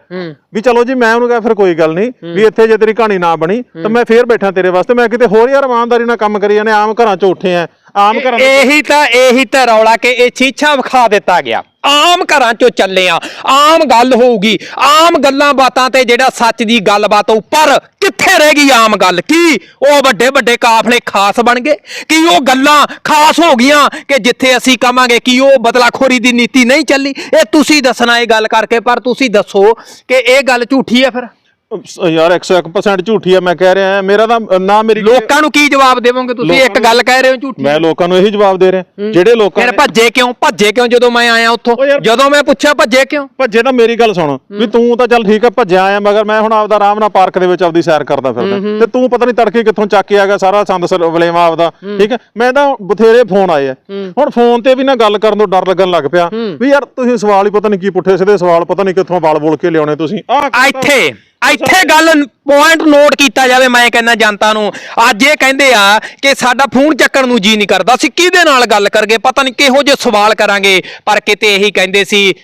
ਵੀ ਚਲੋ ਜੀ ਮੈਂ ਉਹਨੂੰ ਕਿਹਾ ਫਿਰ ਕੋਈ ਗੱਲ ਨਹੀਂ ਵੀ ਇੱਥੇ ਜੇ ਤੇਰੀ ਕਹਾਣੀ ਨਾ ਬਣੀ ਤਾਂ ਮੈਂ ਫੇਰ ਬੈਠਾ ਤੇਰੇ ਵਾਸਤੇ ਮੈਂ ਕਿਤੇ ਹੋਰ ਯਾਰ ਇਮਾਨਦਾਰੀ ਨਾਲ ਕੰਮ ਕਰੀ ਜਾਂਦੇ ਆਮ ਘਰਾਂ 'ਚ ਉੱਠੇ ਆ ਆਮ ਘਰਾਂ ਇਹੀ ਤਾਂ ਇਹੀ ਤਾਂ ਰੌਲਾ ਕਿ ਇਹ ਚੀਛਾ ਵਿਖਾ ਦਿੱਤਾ ਗਿਆ। ਆਮ ਘਰਾਂ ਚੋਂ ਚੱਲੇ ਆ। ਆਮ ਗੱਲ ਹੋਊਗੀ। ਆਮ ਗੱਲਾਂ ਬਾਤਾਂ ਤੇ ਜਿਹੜਾ ਸੱਚ ਦੀ ਗੱਲਬਾਤ ਹੋਊ, ਪਰ ਕਿੱਥੇ ਰਹਿ ਗਈ ਆਮ ਗੱਲ? ਕੀ ਉਹ ਵੱਡੇ ਵੱਡੇ ਕਾਫਲੇ ਖਾਸ ਬਣ ਗਏ? ਕੀ ਉਹ ਗੱਲਾਂ ਖਾਸ ਹੋ ਗਈਆਂ ਕਿ ਜਿੱਥੇ ਅਸੀਂ ਕਵਾਂਗੇ ਕਿ ਉਹ ਬਦਲਾਖੋਰੀ ਦੀ ਨੀਤੀ ਨਹੀਂ ਚੱਲੀ? ਇਹ ਤੁਸੀਂ ਦੱਸਣਾ ਇਹ ਗੱਲ ਕਰਕੇ, ਪਰ ਤੁਸੀਂ ਦੱਸੋ ਕਿ ਇਹ ਗੱਲ ਝੂਠੀ ਹੈ ਫਿਰ? ਯਾਰ 101% ਝੂਠੀ ਆ ਮੈਂ ਕਹਿ ਰਿਹਾ ਮੇਰਾ ਤਾਂ ਨਾ ਮੇਰੀ ਲੋਕਾਂ ਨੂੰ ਕੀ ਜਵਾਬ ਦੇਵੋਗੇ ਤੁਸੀਂ? ਇੱਕ ਗੱਲ ਕਹਿ ਰਹੇ ਹੋ ਝੂਠੀ। ਮੈਂ ਲੋਕਾਂ ਨੂੰ ਇਹੀ ਜਵਾਬ ਦੇ ਰਿਹਾ। ਜਿਹੜੇ ਲੋਕਾਂ ਫਿਰ ਨੇ ਭੱਜੇ ਕਿਉਂ? ਭੱਜੇ ਕਿਉਂ ਜਦੋਂ ਮੈਂ ਆਇਆ ਉੱਥੋਂ? ਜਦੋਂ ਮੈਂ ਪੁੱਛਿਆ ਭੱਜੇ ਕਿਉਂ? ਭੱਜੇ ਤਾਂ ਮੇਰੀ ਗੱਲ ਸੁਣ। ਵੀ ਤੂੰ ਤਾਂ ਚੱਲ ਠੀਕ ਆ ਭੱਜਿਆ ਆਇਆ ਮਗਰ ਮੈਂ ਹੁਣ ਆਪਦਾ ਆਰਾਮ ਨਾਲ ਪਾਰਕ ਦੇ ਵਿੱਚ ਆਪਦੀ ਸੈਰ ਕਰਦਾ ਫਿਰਦਾ। ਤੇ ਤੂੰ ਪਤਾ ਨਹੀਂ ਤੜਕੇ ਕਿੱਥੋਂ ਚੱਕ ਕੇ ਆ ਗਿਆ ਸਾਰਾ ਸੰਦ ਸਰ ਵਲੇਵਾ ਆਪਦਾ। ਠੀਕ ਹੈ ਮੈਂ ਤਾਂ ਬਥੇਰੇ ਫੋਨ ਆਏ ਆ। ਹੁਣ ਫੋਨ ਤੇ ਵੀ ਨਾ ਗੱਲ ਕਰਨ ਤੋਂ ਡਰ ਲੱਗਣ ਲੱਗ ਪਿਆ। ਵੀ ਯਾਰ ਤੁਸੀਂ ਸਵਾਲ ਹੀ ਪਤਾ ਨਹੀਂ ਕੀ ਪੁੱਠੇ ਸਿੱਧੇ ਸਵਾਲ ਪਤਾ ਨਹੀਂ ਕਿੱਥੋਂ ਵਾਲ ਬੋਲ ਕੇ ਲਿਆਉਣੇ ਤੁਸੀਂ। ਆਹ ਇੱਥੇ। ਇੱਥੇ ਗੱਲ ਪੁਆਇੰਟ ਨੋਟ ਕੀਤਾ ਜਾਵੇ, ਮੈਂ ਕਹਿੰਦਾ ਜਨਤਾ ਨੂੰ। ਅੱਜ ਇਹ ਕਹਿੰਦੇ ਆ ਕਿ ਸਾਡਾ ਫੋਨ ਚੱਕਣ ਨੂੰ ਜੀ ਨਹੀਂ ਕਰਦਾ। ਅਸੀਂ ਕਿਹਦੇ ਨਾਲ ਗੱਲ ਕਰਗੇ? ਪਤਾ ਨਹੀਂ ਕਿਹੋ ਜਿਹੇ ਸਵਾਲ ਕਰਾਂਗੇ, ਪਰ ਕਿਤੇ ਇਹੀ ਕਹਿੰਦੇ ਸੀ,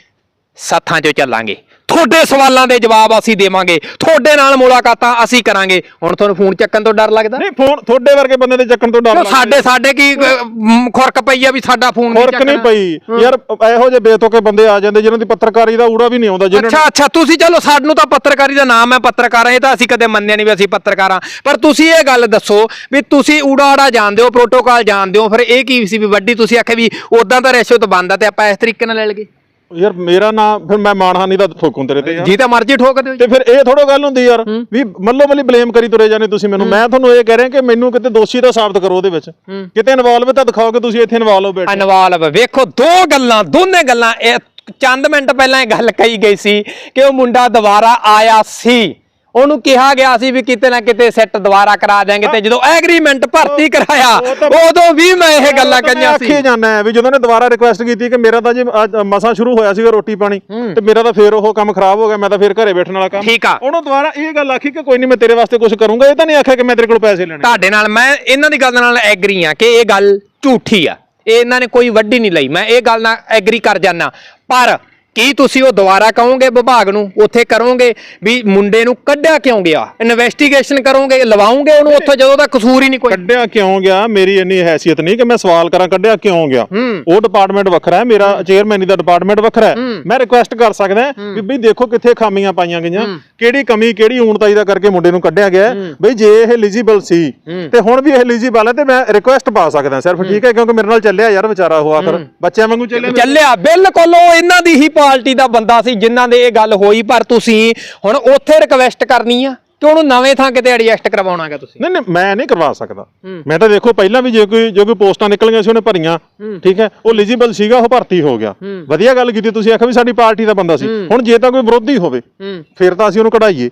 ਸੱਥਾਂ 'ਚੋਂ ਚੱਲਾਂਗੇ। ਤੁਹਾਡੇ ਸਵਾਲਾਂ ਦੇ ਜਵਾਬ ਅਸੀਂ ਦੇਵਾਂਗੇ। ਤੁਹਾਡੇ ਨਾਲ ਮੁਲਾਕਾਤਾਂ ਅਸੀਂ ਕਰਾਂਗੇ। ਹੁਣ ਤੁਹਾਨੂੰ ਫੋਨ ਚੱਕਣ ਤੋਂ ਡਰ ਲੱਗਦਾ? ਨਹੀਂ ਫੋਨ ਤੁਹਾਡੇ ਵਰਗੇ ਬੰਦੇ ਦੇ ਚੱਕਣ ਤੋਂ ਡਰ ਲੱਗਦਾ। ਸਾਡੇ ਸਾਡੇ ਕੀ ਅਹ, ਖੁਰਕ ਪਈ ਆ ਵੀ ਸਾਡਾ ਫੋਨ ਨਹੀਂ ਫ਼ਰਕ ਨਹੀਂ ਚੱਕਣਾ? ਪਈ। ਯਾਰ ਇਹੋ ਜਿਹੇ ਬੇਤੋਕੇ ਬੰਦੇ ਆ ਜਾਂਦੇ ਜਿਨ੍ਹਾਂ ਦੀ ਪੱਤਰਕਾਰੀ ਦਾ ਊੜਾ ਵੀ ਨਹੀਂ ਆਉਂਦਾ ਜਿਹਨਾਂ ਅੱਛਾ ਅੱਛਾ ਤੁਸੀਂ ਚਲੋ ਸਾਨੂੰ ਤਾਂ ਪੱਤਰਕਾਰੀ ਦਾ ਨਾਮ ਹੈ ਪੱਤਰਕਾਰ ਇਹ ਤਾਂ ਅਸੀਂ ਕਦੇ ਮੰਨਿਆ ਨਹੀਂ ਵੀ ਅਸੀਂ ਪੱਤਰਕਾਰ ਹਾਂ। ਪਰ ਤੁਸੀਂ ਇਹ ਗੱਲ ਦੱਸੋ ਵੀ ਤੁਸੀਂ ਊੜਾ ਆੜਾ ਜਾਣਦੇ ਹੋ ਪ੍ਰੋਟੋਕਾਲ ਜਾਣਦੇ ਹੋ ਫਿਰ ਇਹ ਕੀ ਸੀ ਵੀ ਵੱਡੀ ਤੁਸੀਂ ਆਖਿਆ ਵੀ ਉਦਾਂ ਤਾਂ ਰਿਸ਼ਵਤ ਬੰਦ ਆ ਤੇ ਆਪਾਂ ਇਸ ਤਰੀਕੇ ਨਾਲ ਲੈ ਲਗੇ ਯਾਰ ਮੇਰਾ ਨਾਮ ਫਿਰ ਮੈਂ ਮਾਨਹਾਨੀ ਦਾ ਠੋਕੂੰ ਤੇਰੇ ਤੇ ਯਾਰ। ਜੀ ਤਾਂ ਮਰਜ਼ੀ ਠੋਕ ਦਿਓ ਜੀ। ਤੇ ਫਿਰ ਇਹ ਥੋੜੋ ਗੱਲ ਹੁੰਦੀ ਯਾਰ ਵੀ ਮੱਲੋ ਮੱਲੀ ਬਲੇਮ ਕਰੀ ਤੁਰੇ ਜਾਂਦੇ ਤੁਸੀਂ ਮੈਨੂੰ। ਮੈਂ ਤੁਹਾਨੂੰ ਇਹ ਕਹਿ ਰਿਹਾ ਕਿ ਮੈਨੂੰ ਕਿਤੇ ਦੋਸ਼ੀ ਤਾਂ ਸਾਬਤ ਕਰੋ ਉਹਦੇ ਵਿੱਚ। ਕਿਤੇ ਇਨਵੋਲਵ ਤਾਂ ਦਿਖਾਓ ਕਿ ਤੁਸੀਂ ਇੱਥੇ ਇਨਵੋਲਵ ਹੋ ਬੈਠੇ। ਇਨਵਾਲਵ ਵੇਖੋ ਦੋ ਗੱਲਾਂ ਦੋਨੇ ਗੱਲਾਂ। ਇਹ ਚੰਦ ਮਿੰਟ ਪਹਿਲਾਂ ਇਹ ਗੱਲ ਕਹੀ ਗਈ ਸੀ ਕਿ ਉਹ ਮੁੰਡਾ ਦੁਬਾਰਾ ਆਇਆ ਸੀ। ਉਹਨੂੰ ਕਿਹਾ ਗਿਆ ਸੀ ਵੀ ਕਿਤੇ ਨਾ ਕਿਤੇ ਸੈੱਟ ਦੁਬਾਰਾ ਕਰਾ ਦਿਆਂਗੇ ਤੇ ਜਦੋਂ ਐਗਰੀਮੈਂਟ ਭਰਤੀ ਕਰਾਇਆ ਉਦੋਂ ਵੀ ਮੈਂ ਇਹ ਗੱਲਾਂ ਕਹੀਆਂ ਸੀ। ਆਖੀ ਜਾਂਦਾ ਵੀ ਜਦੋਂ ਨੇ ਦੁਬਾਰਾ ਰਿਕੁਐਸਟ ਕੀਤੀ ਕਿ ਮੇਰਾ ਤਾਂ ਜੀ ਮਸਾਂ ਸ਼ੁਰੂ ਹੋਇਆ ਸੀਗਾ ਰੋਟੀ ਪਾਣੀ ਤੇ ਮੇਰਾ ਤਾਂ ਫੇਰ ਉਹ ਕੰਮ ਖਰਾਬ ਹੋ ਗਿਆ ਮੈਂ ਤਾਂ ਫੇਰ ਘਰੇ ਬੈਠਣ ਵਾਲਾ ਕੰਮ। ਠੀਕ ਆ। ਉਹਨੂੰ ਦੁਬਾਰਾ ਇਹ ਗੱਲ ਆਖੀ ਕਿ ਕੋਈ ਨਹੀਂ ਮੈਂ ਤੇਰੇ ਵਾਸਤੇ ਕੁਝ ਕਰੂੰਗਾ ਇਹ ਤਾਂ ਨਹੀਂ ਆਖਿਆ ਕਿ ਮੈਂ ਤੇਰੇ ਕੋਲ ਪੈਸੇ ਲੈਣੇ। ਤੁਹਾਡੇ ਨਾਲ ਮੈਂ ਇਹਨਾਂ ਦੀ ਗੱਲ ਨਾਲ ਐਗਰੀ ਆ ਕਿ ਇਹ ਗੱਲ ਝੂਠੀ ਆ। ਇਹ ਇਹਨਾਂ ਨੇ ਕੋਈ ਵੱਡੀ ਨਹੀਂ ਲਈ। ਮੈਂ ਇਹ ਗੱਲ ਨਾਲ ਐਗਰੀ ਕਰ ਜਾਨਾ ਪਰ ਕੀ ਤੁਸੀਂ ਉਹ ਦੁਬਾਰਾ ਕਹੋਗੇ ਵਿਭਾਗ ਨੂੰ? ਉੱਥੇ ਕਰੋਗੇ ਵੀ ਮੁੰਡੇ ਨੂੰ ਕੱਢਿਆ ਕਿਉਂ ਗਿਆ? ਇਨਵੈਸਟੀਗੇਸ਼ਨ ਕਰੋਗੇ? ਲਵਾਉਂਗੇ ਉਹਨੂੰ ਉੱਥੇ ਜਦੋਂ ਦਾ ਕਸੂਰ ਹੀ ਨਹੀਂ ਕੋਈ? ਕੱਢਿਆ ਕਿਉਂ ਗਿਆ? ਮੇਰੀ ਇੰਨੀ ਹੈਸੀਅਤ ਨਹੀਂ ਕਿ ਮੈਂ ਸਵਾਲ ਕਰਾਂ ਕੱਢਿਆ ਕਿਉਂ ਗਿਆ? ਉਹ ਡਿਪਾਰਟਮੈਂਟ ਵੱਖਰਾ ਹੈ ਮੇਰਾ ਚੇਅਰਮੈਨੀ ਦਾ ਡਿਪਾਰਟਮੈਂਟ ਵੱਖਰਾ ਹੈ। ਮੈਂ ਰਿਕੁਐਸਟ ਕਰ ਸਕਦਾ ਵੀ ਬਈ ਦੇਖੋ ਕਿੱਥੇ ਖਾਮੀਆਂ ਪਾਈਆਂ ਗਈਆਂ ਕਿਹੜੀ ਕਮੀ ਕਿਹੜੀ ਊਣਤਾਈ ਦਾ ਕਰਕੇ ਮੁੰਡੇ ਨੂੰ ਕੱਢਿਆ ਗਿਆ। ਬਈ ਜੇ ਇਹ ਐਲੀਜੀਬਲ ਸੀ ਤੇ ਹੁਣ ਵੀ ਇਹ ਐਲੀਜੀਬਲ ਹੈ ਤੇ ਮੈਂ ਰਿਕੁਐਸਟ ਪਾ ਸਕਦਾ ਸਿਰਫ ਠੀਕ ਹੈ ਕਿਉਂਕਿ ਮੇਰੇ ਨਾਲ ਚੱਲਿਆ ਯਾਰ ਵਿਚਾਰਾ ਉਹ ਆਖਰ। ਬੱਚਿਆਂ ਵਾਂਗੂ ਚੱਲਿਆ। ਚੱਲਿਆ ਬਿਲਕੁਲ ਉਹ ਇਹਨਾਂ ਦੀ ਹੀ ਪਾਰਟੀ ਦਾ ਬੰਦਾ ਸੀ ਜਿਨ੍ਹਾਂ ਦੇ ਇਹ ਗੱਲ ਹੋਈ ਪਰ ਤੁਸੀਂ ਹੁਣ ਉੱਥੇ ਰਿਕਵੈਸਟ ਕਰਨੀ ਆ ਕਿ ਉਹਨੂੰ ਨਵੇਂ ਥਾਂ ਕਿਤੇ ਐਡਜਸਟ ਕਰਵਾਉਣਾਗਾ ਤੁਸੀਂ? ਨਹੀਂ ਨਹੀਂ ਮੈਂ ਨਹੀਂ ਕਰਵਾ ਸਕਦਾ। ਮੈਂ ਤਾਂ ਦੇਖੋ ਪਹਿਲਾਂ ਵੀ ਜੇ ਕੋਈ ਜੋ ਕੋਈ ਪੋਸਟਾਂ ਨਿਕਲੀਆਂ ਸੀ ਉਹਨੇ ਭਰੀਆਂ। ਠੀਕ ਹੈ? ਉਹ ਐਲੀਜੀਬਲ ਸੀਗਾ ਉਹ ਭਰਤੀ ਹੋ ਗਿਆ। ਵਧੀਆ ਗੱਲ ਕੀਤੀ ਤੁਸੀਂ ਆਖਿਆ ਵੀ ਸਾਡੀ ਪਾਰਟੀ ਦਾ ਬੰਦਾ ਸੀ। ਹੁਣ ਜੇ ਤਾਂ ਕੋਈ ਵਿਰੋਧੀ ਹੋਵੇ ਫਿਰ ਤਾਂ ਅਸੀਂ ਉਹਨੂੰ ਕਢਾਈਏ।